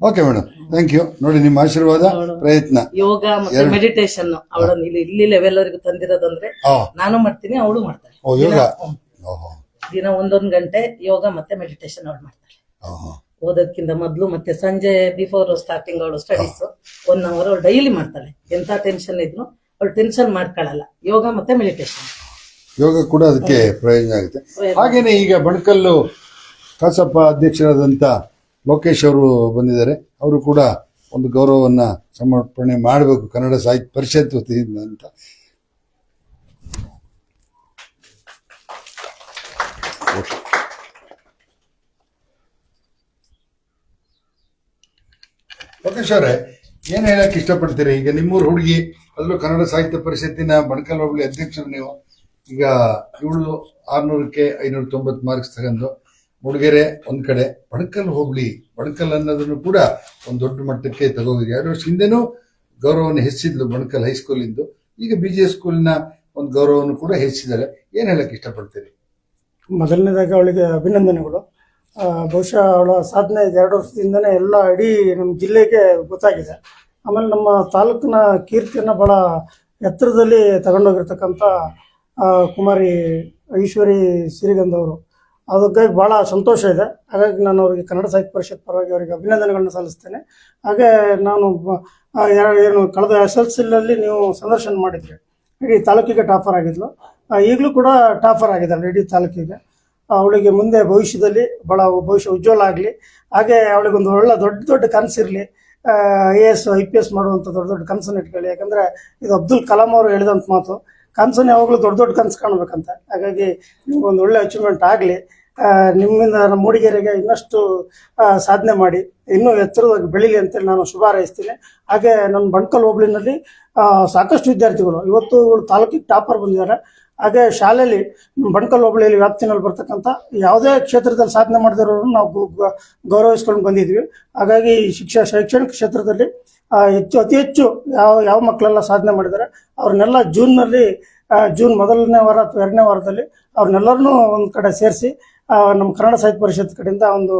okay madam thank you ನೋಡಿ ನಿಮ್ಮ ಆಶೀರ್ವಾದ ಪ್ರಯತ್ನ. ಯೋಗ ಮತ್ತೆ ಮೆಡಿಟೇಷನ್ ಅವಳನ್ನು ಇಲ್ಲಿ ಇಲ್ಲಿ ಲೆವೆಲ್ ವರೆಗೂ ತಂದಿರೋದಂದ್ರೆ ನಾನು ಮಾಡ್ತೀನಿ ಅವಳು ಮಾಡ್ತಾರೆ ಓ ಯೋಗ? ದಿನ- ಹ್ಮ್. ಓಹೋ. ದಿನ ಒಂದೊಂದು ಗಂಟೆ ಯೋಗ ಮತ್ತೆ ಮೆಡಿಟೇಷನ್ ಅವಳು ಮಾಡ್ತಾರೆ ಓದೋದಕ್ಕಿಂತ ಓದೋದ್ಕಿಂತ ಮೊದಲು ಮತ್ತೆ ಸಂಜೆ ಬಿಫೋರ್ ಸ್ಟಾರ್ಟಿಂಗ್ ಅವಳು ಸ್ಟಡೀಸ್ ಒನ್ ಅವರ್ ಅವಳು ಡೈಲಿ ಮಾಡ್ತಾಳೆ. ಎಂತ ಟೆನ್ಷನ್ ಇದ್ರು ಅವಳು ಟೆನ್ಷನ್ ಮಾಡ್ಕೊಳ್ಳಲ್ಲ ಯೋಗ ಮತ್ತೆ ಮೆಡಿಟೇಷನ್ ಯೋಗ ಕೂಡ ಅದಕ್ಕೆ ಪ್ರಯೋಜನ ಆಗುತ್ತೆ. ಹಾಗೇನೆ ಈಗ ಬಣಕಲ್ಲು ಕಸಪ ಅಧ್ಯಕ್ಷರಾದಂಥ ಲೋಕೇಶ್ ಅವರು ಬಂದಿದ್ದಾರೆ. ಅವರು ಕೂಡ ಒಂದು ಗೌರವವನ್ನ ಸಮರ್ಪಣೆ ಮಾಡಬೇಕು ಕನ್ನಡ ಸಾಹಿತ್ಯ ಪರಿಷತ್ ವತಿಯಿಂದ ಅಂತ. ಲೋಕೇಶ್ ಅವರೇ, ಏನ್ ಹೇಳಕ್ಕೆ ಇಷ್ಟಪಡ್ತೀರಿ? ಈಗ ನಿಮ್ಮೂರು ಹುಡುಗಿ, ಅಲ್ಲೂ ಕನ್ನಡ ಸಾಹಿತ್ಯ ಪರಿಷತ್ತಿನ ಬಣಕಲ್ ಹೋಬಳಿ ಅಧ್ಯಕ್ಷರು ನೀವು. ಈಗ ಇವಳು ಆರ್ನೂರಕ್ಕೆ ಐನೂರ ತೊಂಬತ್ತು ಮಾರ್ಕ್ಸ್ ತಗೊಂಡು ಮೂಡಿಗೆರೆ ಒಂದ್ ಕಡೆ ಬಣಕಲ್ ಹೋಬಳಿ ಬಣಕಲ್ ಅನ್ನೋದನ್ನು ಕೂಡ ಒಂದು ದೊಡ್ಡ ಮಟ್ಟಕ್ಕೆ ತಗೋಗಿದೆ ಎರಡು ವರ್ಷ ಹಿಂದೆನೂ ಗೌರವವನ್ನು ಹೆಚ್ಚಿದ್ಲು ಬಣಕಲ್ ಹೈಸ್ಕೂಲ್ ಇಂದು. ಈಗ ಬಿ ಜೆ ಸ್ಕೂಲ್ನ ಒಂದು ಗೌರವವನ್ನು ಕೂಡ ಹೆಚ್ಚಿದ್ದಾರೆ ಏನ್ ಹೇಳಕ್ ಇಷ್ಟಪಡ್ತೀರಿ? ಮೊದಲನೇದಾಗಿ ಅವಳಿಗೆ ಅಭಿನಂದನೆಗಳು. ಬಹುಶಃ ಅವಳ ಸಾಧನೆ ಎರಡು ವರ್ಷದಿಂದನೇ ಎಲ್ಲ ಇಡೀ ನಮ್ಮ ಜಿಲ್ಲೆಗೆ ಗೊತ್ತಾಗಿದೆ. ಆಮೇಲೆ ನಮ್ಮ ತಾಲೂಕಿನ ಕೀರ್ತಿಯನ್ನು ಬಹಳ ಎತ್ತರದಲ್ಲಿ ತಗೊಂಡೋಗಿರ್ತಕ್ಕಂಥ ಕುಮಾರಿ ಈಶ್ವರಿ ಸಿರಿಗಂಧ ಅವರು ಅದಕ್ಕಾಗಿ ಭಾಳ ಸಂತೋಷ ಇದೆ. ಹಾಗಾಗಿ ನಾನು ಅವರಿಗೆ ಕನ್ನಡ ಸಾಹಿತ್ಯ ಪರಿಷತ್ ಪರವಾಗಿ ಅವರಿಗೆ ಅಭಿನಂದನೆಗಳನ್ನು ಸಲ್ಲಿಸ್ತೇನೆ. ಹಾಗೆ ನಾನು ಏನು ಕಳೆದ ಎಸ್ ಎಲ್ ಸಿಲಲ್ಲಿ ನೀವು ಸಂದರ್ಶನ ಮಾಡಿದ್ರಿ. ಇಡೀ ತಾಲೂಕಿಗೆ ಟಾಪರ್ ಆಗಿದ್ಲು. ಈಗಲೂ ಕೂಡ ಟಾಪರ್ ಆಗಿದ್ದಾಳೆ ಇಡೀ ತಾಲೂಕಿಗೆ. ಅವಳಿಗೆ ಮುಂದೆ ಭವಿಷ್ಯದಲ್ಲಿ ಭಾಳ ಭವಿಷ್ಯ ಉಜ್ವಲ ಆಗಲಿ. ಹಾಗೆ ಅವಳಿಗೊಂದು ಒಳ್ಳೆ ದೊಡ್ಡ ದೊಡ್ಡ ಕನಸಿರಲಿ I A S I P S ಮಾಡುವಂಥ ದೊಡ್ಡ ದೊಡ್ಡ ಕನಸನ್ನು ಇಟ್ಕೊಳ್ಳಿ. ಯಾಕಂದರೆ ಇದು ಅಬ್ದುಲ್ ಕಲಾಂ ಅವರು ಹೇಳಿದಂಥ ಮಾತು. ಕನಸನ್ನು ಯಾವಾಗಲೂ ದೊಡ್ಡ ದೊಡ್ಡ ಕನಸು ಕಾಣಬೇಕಂತ. ಹಾಗಾಗಿ ನಿಮ್ಗೊಂದು ಒಳ್ಳೆ ಅಚೀವ್ಮೆಂಟ್ ಆಗಲಿ ನಿಮ್ಮಿಂದ ನಮ್ಮ ಮೂಡಿಗೆರೆಗೆ ಇನ್ನಷ್ಟು ಸಾಧನೆ ಮಾಡಿ, ಇನ್ನೂ ಎತ್ತರವಾಗಿ ಬೆಳೀಲಿ ಅಂತೇಳಿ ನಾನು ಶುಭ ಹಾರೈಸ್ತೀನಿ ಹಾಗೆ ನನ್ನ ಬಣ್ಕಲ್ ಹೋಬಳಿನಲ್ಲಿ ಸಾಕಷ್ಟು ವಿದ್ಯಾರ್ಥಿಗಳು, ಇವತ್ತು ತಾಲೂಕಿಗೆ ಟಾಪರ್ ಬಂದಿದ್ದಾರೆ ಹಾಗೆ ಶಾಲೆಯಲ್ಲಿ ಬಣ್ಕಲ್ ಹೋಬಳಿಯಲ್ಲಿ ವ್ಯಾಪ್ತಿನಲ್ಲಿ ಬರ್ತಕ್ಕಂಥ ಯಾವುದೇ ಕ್ಷೇತ್ರದಲ್ಲಿ ಸಾಧನೆ ಮಾಡಿದವರನ್ನು ನಾವು ಗೌರವಿಸ್ಕೊಂಡು ಬಂದಿದ್ವಿ. ಹಾಗಾಗಿ ಶಿಕ್ಷಣ ಶೈಕ್ಷಣಿಕ ಕ್ಷೇತ್ರದಲ್ಲಿ ಹೆಚ್ಚು, ಅತಿ ಹೆಚ್ಚು ಯಾವ ಯಾವ ಮಕ್ಕಳೆಲ್ಲ ಸಾಧನೆ ಮಾಡಿದ್ದಾರೆ, ಅವ್ರನ್ನೆಲ್ಲ ಜೂನ್ನಲ್ಲಿ ಜೂನ್ ಮೊದಲನೇ ವಾರ ಅಥವಾ ಎರಡನೇ ವಾರದಲ್ಲಿ ಅವ್ರನ್ನೆಲ್ಲರನ್ನೂ ಒಂದು ಕಡೆ ಸೇರಿಸಿ ನಮ್ಮ ಕನ್ನಡ ಸಾಹಿತ್ಯ ಪರಿಷತ್ ಕಡೆಯಿಂದ ಒಂದು,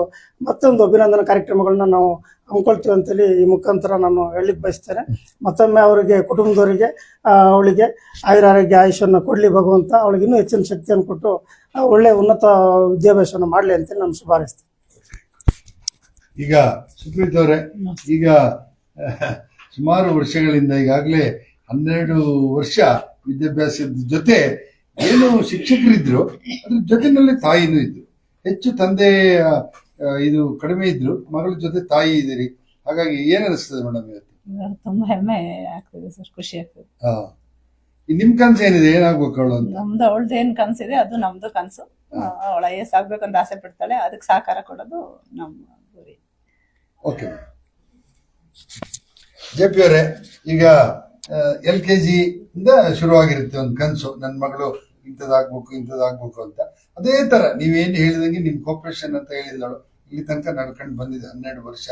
ಮತ್ತೊಂದು ಅಭಿನಂದನಾ ಕಾರ್ಯಕ್ರಮಗಳನ್ನ ನಾವು ಹಮ್ಮಿಕೊಳ್ತೀವಿ ಅಂತೇಳಿ ಈ ಮುಖಾಂತರ ನಾನು ಹೇಳಲಿಕ್ಕೆ ಬಯಸ್ತೇನೆ. ಮತ್ತೊಮ್ಮೆ ಅವರಿಗೆ, ಕುಟುಂಬದವರಿಗೆ ಅವಳಿಗೆ ಆಯುರ ಆರೋಗ್ಯ ಆಯುಷನ್ನು ಕೊಡಲಿ ಭಗವಂತ, ಅವಳಿಗೆ ಇನ್ನೂ ಹೆಚ್ಚಿನ ಶಕ್ತಿಯನ್ನು ಕೊಟ್ಟು ಒಳ್ಳೆಯ ಉನ್ನತ ವಿದ್ಯಾಭ್ಯಾಸವನ್ನು ಮಾಡಲಿ ಅಂತೇಳಿ ನಾನು ಶುಭಾರೈಸ್ತೇನೆ. ಈಗ ಸುಪ್ರೀತ್ ಅವರೇ, ಈಗ ಸುಮಾರು ವರ್ಷಗಳಿಂದ ಈಗಾಗಲೇ ಹನ್ನೆರಡು ವರ್ಷ ವಿದ್ಯಾಭ್ಯಾಸದ ಜೊತೆ ಏನು ಶಿಕ್ಷಕರಿದ್ರು ಅದ್ರ ಜೊತೆನಲ್ಲಿ ತಾಯಿನೂ ಇದ್ರು. ಹೆಚ್ಚು ತಂದೆ ಇದು ಕಡಿಮೆ ಇದ್ರು ಮಗಳ ಜೊತೆ ತಾಯಿ ಇದ್ದೀರಿ. ಹಾಗಾಗಿ ಏನ್ ಅನಿಸ್ತದೆ ಮೇಡಮ್ ಇವತ್ತು? ತುಂಬಾ ಹೆಮ್ಮೆ ಆಗ್ತದೆ ಸರ್ ಖುಷಿ ಆಗ್ತದೆ. ನಿಮ್ ಕನ್ಸು ಏನಿದೆ ಏನಾಗ್ಬೇಕು ಅವಳು ಅಂತ? ನಮ್ದು ಅವಳದ್ದು ಏನ್ ಕನ್ಸಿದೆ ಅದು ನಮ್ದು ಕನ್ಸು. ಅವಳ ಎಸ್ ಆಗ್ಬೇಕಂತ ಆಸೆ ಪಡ್ತಾಳೆ ಅದಕ್ಕೆ ಸಹಕಾರ ಕೊಡೋದು ನಮ್ಮ ಗುರಿ. ಓಕೆ. ಜೆ ಪಿ ಅವರೇ ಈಗ ಎಲ್ ಕೆ ಜಿ ಇಂದ ಶುರುವಾಗಿರುತ್ತೆ ಒಂದು ಕನಸು. ನನ್ನ ಮಗಳು ಇಂಥದ್ದಾಗ್ಬೇಕು ಇಂಥದ್ದಾಗ್ಬೇಕು ಅಂತ. ಅದೇ ತರ ನೀವೇನು ಹೇಳಿದಂಗೆ ನಿಮ್ಮ ಕೋಪರೇಷನ್ ಅಂತ ಹೇಳಿದಳು ಇಲ್ಲಿ ತನಕ ನಡ್ಕೊಂಡು ಬಂದಿದೆ ಹನ್ನೆರಡು ವರ್ಷ.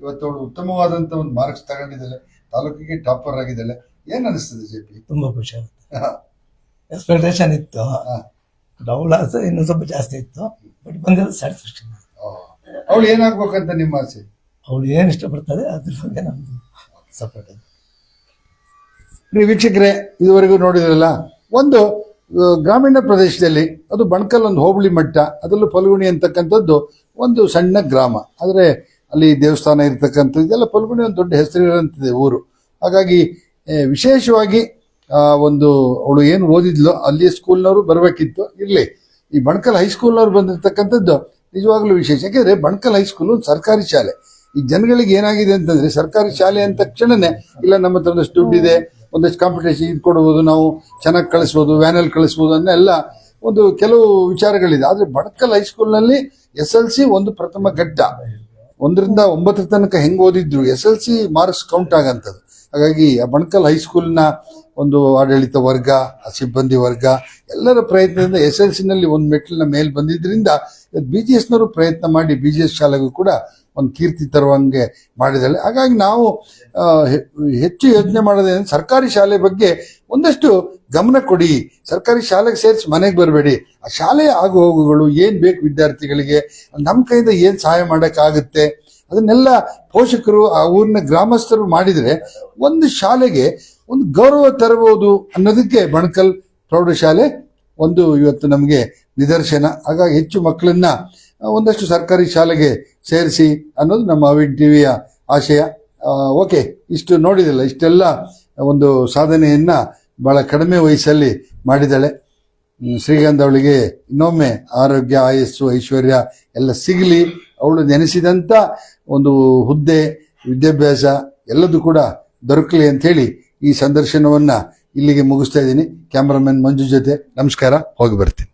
ಇವತ್ತು ಅವಳು ಉತ್ತಮವಾದಂತ ಒಂದು ಮಾರ್ಕ್ಸ್ ತಗೊಂಡಿದ್ದಾಳೆ ತಾಲೂಕಿಗೆ ಟಾಪರ್ ಆಗಿದ್ದಾಳೆ. ಏನು ಅನಿಸ್ತದೆ ಜೆ ಪಿ ತುಂಬಾ ಖುಷಿ ಆಗುತ್ತೆ. ಎಕ್ಸ್ಪೆಕ್ಟೇಷನ್ ಇತ್ತು. ಡೌಲ್ ಆಸೆ ಇನ್ನೂ ಸ್ವಲ್ಪ ಜಾಸ್ತಿ ಇತ್ತು. ಬಟ್ ಬಂದಿರೋದು ಸ್ಯಾಟಿಸ್ಫ್ಯಾಕ್ಷನ್ ಅವಳು ಏನಾಗ್ಬೇಕಂತ ನಿಮ್ಮ ಆಸೆ? ಅವಳು ಏನು ಇಷ್ಟಪಡ್ತಾರೆ ಅದ್ರ ಬಗ್ಗೆ ನಮ್ದು ಸಪೋರ್ಟ್ ಪ್ರಿಯ ವೀಕ್ಷಕರೇ, ಇದುವರೆಗೂ ನೋಡಿದ್ರಲ್ಲ, ಒಂದು ಗ್ರಾಮೀಣ ಪ್ರದೇಶದಲ್ಲಿ ಅದು ಬಣಕಲ್ ಒಂದು ಹೋಬಳಿ ಮಟ್ಟ, ಅದರಲ್ಲೂ ಫಲ್ಗುಣಿ ಅಂತಕ್ಕಂಥದ್ದು ಒಂದು ಸಣ್ಣ ಗ್ರಾಮ. ಆದರೆ ಅಲ್ಲಿ ದೇವಸ್ಥಾನ ಇರತಕ್ಕಂಥದ್ದು, ಇದೆಲ್ಲ ಫಲ್ಗುಣಿ ಒಂದು ದೊಡ್ಡ ಹೆಸರಿರೋಂಥದ್ದು ಊರು. ಹಾಗಾಗಿ ವಿಶೇಷವಾಗಿ ಒಂದು ಅವಳು ಏನು ಓದಿದ್ಲು ಅಲ್ಲಿ ಸ್ಕೂಲ್ನವರು ಬರಬೇಕಿತ್ತು, ಇರಲಿ. ಈ ಬಣಕಲ್ ಹೈಸ್ಕೂಲ್ನವ್ರು ಬಂದಿರತಕ್ಕಂಥದ್ದು ನಿಜವಾಗ್ಲೂ ವಿಶೇಷ. ಯಾಕೆಂದರೆ ಬಣಕಲ್ ಹೈಸ್ಕೂಲ್ ಒಂದು ಸರ್ಕಾರಿ ಶಾಲೆ. ಈ ಜನಗಳಿಗೆ ಏನಾಗಿದೆ ಅಂತಂದ್ರೆ ಸರ್ಕಾರಿ ಶಾಲೆ ಅಂದ ತಕ್ಷಣನೇ, ಇಲ್ಲ ನಮ್ಮ ಹತ್ರ ಒಂದಷ್ಟು ಇದೆ ಒಂದಷ್ಟು ಕಾಂಪಿಟೇಷನ್ ಇದು ಕೊಡ್ಬೋದು ನಾವು ಚೆನ್ನಾಗಿ ಕಳಿಸ್ಬೋದು ವ್ಯಾನಲ್ಲಿ ಕಳಿಸ್ಬೋದು ಅನ್ನೆಲ್ಲ ಒಂದು ಕೆಲವು ವಿಚಾರಗಳಿದೆ. ಆದರೆ ಬಣಕಲ್ ಹೈಸ್ಕೂಲ್ನಲ್ಲಿ ಎಸ್ ಎಲ್ ಸಿ ಒಂದು ಪ್ರಥಮ ಘಟ್ಟ. ಒಂದರಿಂದ ಒಂಬತ್ತರ ತನಕ ಹೆಂಗ್ ಓದಿದ್ರು S L C marks count ಆಗಂತದ್ದು. ಹಾಗಾಗಿ ಆ ಬಣಕಲ್ ಹೈಸ್ಕೂಲ್ನ ಒಂದು ಆಡಳಿತ ವರ್ಗ, ಆ ಸಿಬ್ಬಂದಿ ವರ್ಗ, ಎಲ್ಲರ ಪ್ರಯತ್ನದಿಂದ ಎಸ್ ಎಲ್ ಸಿನಲ್ಲಿ ಒಂದು ಮೆಟ್ಲಿನ ಮೇಲೆ ಬಂದಿದ್ರಿಂದ ಬಿ ಜಿ ಎಸ್ನವರು ಪ್ರಯತ್ನ ಮಾಡಿ ಬಿ ಜಿ ಎಸ್ ಶಾಲೆಗೂ ಕೂಡ ಒಂದು ಕೀರ್ತಿ ತರುವಂಗೆ ಮಾಡಿದ್ದಾಳೆ ಹಾಗಾಗಿ ನಾವು ಹೆಚ್ಚು ಯೋಚನೆ ಮಾಡೋದೇ ಸರ್ಕಾರಿ ಶಾಲೆ ಬಗ್ಗೆ ಒಂದಷ್ಟು ಗಮನ ಕೊಡಿ. ಸರ್ಕಾರಿ ಶಾಲೆಗೆ ಸೇರಿಸಿ ಮನೆಗೆ ಬರಬೇಡಿ. ಆ ಶಾಲೆಯ ಆಗು ಹೋಗುಗಳು ಏನು ಬೇಕು ವಿದ್ಯಾರ್ಥಿಗಳಿಗೆ ನಮ್ಮ ಕೈಯಿಂದ ಏನು ಸಹಾಯ ಮಾಡೋಕ್ಕಾಗುತ್ತೆ, ಅದನ್ನೆಲ್ಲ ಪೋಷಕರು ಆ ಊರಿನ ಗ್ರಾಮಸ್ಥರು ಮಾಡಿದರೆ ಒಂದು ಶಾಲೆಗೆ ಒಂದು ಗೌರವ ತರಬಹುದು ಅನ್ನೋದಕ್ಕೆ ಬಣಕಲ್ ಪ್ರೌಢಶಾಲೆ ಒಂದು ಇವತ್ತು ನಮಗೆ ನಿದರ್ಶನ. ಹಾಗಾಗಿ ಹೆಚ್ಚು ಮಕ್ಕಳನ್ನ ಒಂದಷ್ಟು ಸರ್ಕಾರಿ ಶಾಲೆಗೆ ಸೇರಿಸಿ ಅನ್ನೋದು ನಮ್ಮ ಅವಿನ್ ಟಿವಿಯ ಆಶಯ. ಓಕೆ, ಇಷ್ಟು ನೋಡಿದಿಲ್ಲ. ಇಷ್ಟೆಲ್ಲ ಒಂದು ಸಾಧನೆಯನ್ನು ಭಾಳ ಕಡಿಮೆ ವಯಸ್ಸಲ್ಲಿ ಮಾಡಿದ್ದಾಳೆ. ಶ್ರೀಗಂಧ ಅವಳಿಗೆ ಇನ್ನೊಮ್ಮೆ ಆರೋಗ್ಯ, ಆಯಸ್ಸು, ಐಶ್ವರ್ಯ ಎಲ್ಲ ಸಿಗಲಿ. ಅವಳು ನೆನೆಸಿದಂಥ ಒಂದು ಹುದ್ದೆ, ವಿದ್ಯಾಭ್ಯಾಸ ಎಲ್ಲದೂ ಕೂಡ ದೊರಕಲಿ ಅಂಥೇಳಿ ಈ ಸಂದರ್ಶನವನ್ನು ಇಲ್ಲಿಗೆ ಮುಗಿಸ್ತಾ ಇದ್ದೀನಿ. ಕ್ಯಾಮ್ರಾಮನ್ ಮಂಜು ಜೊತೆ. ನಮಸ್ಕಾರ. ಹೋಗಿ ಬರ್ತೀನಿ.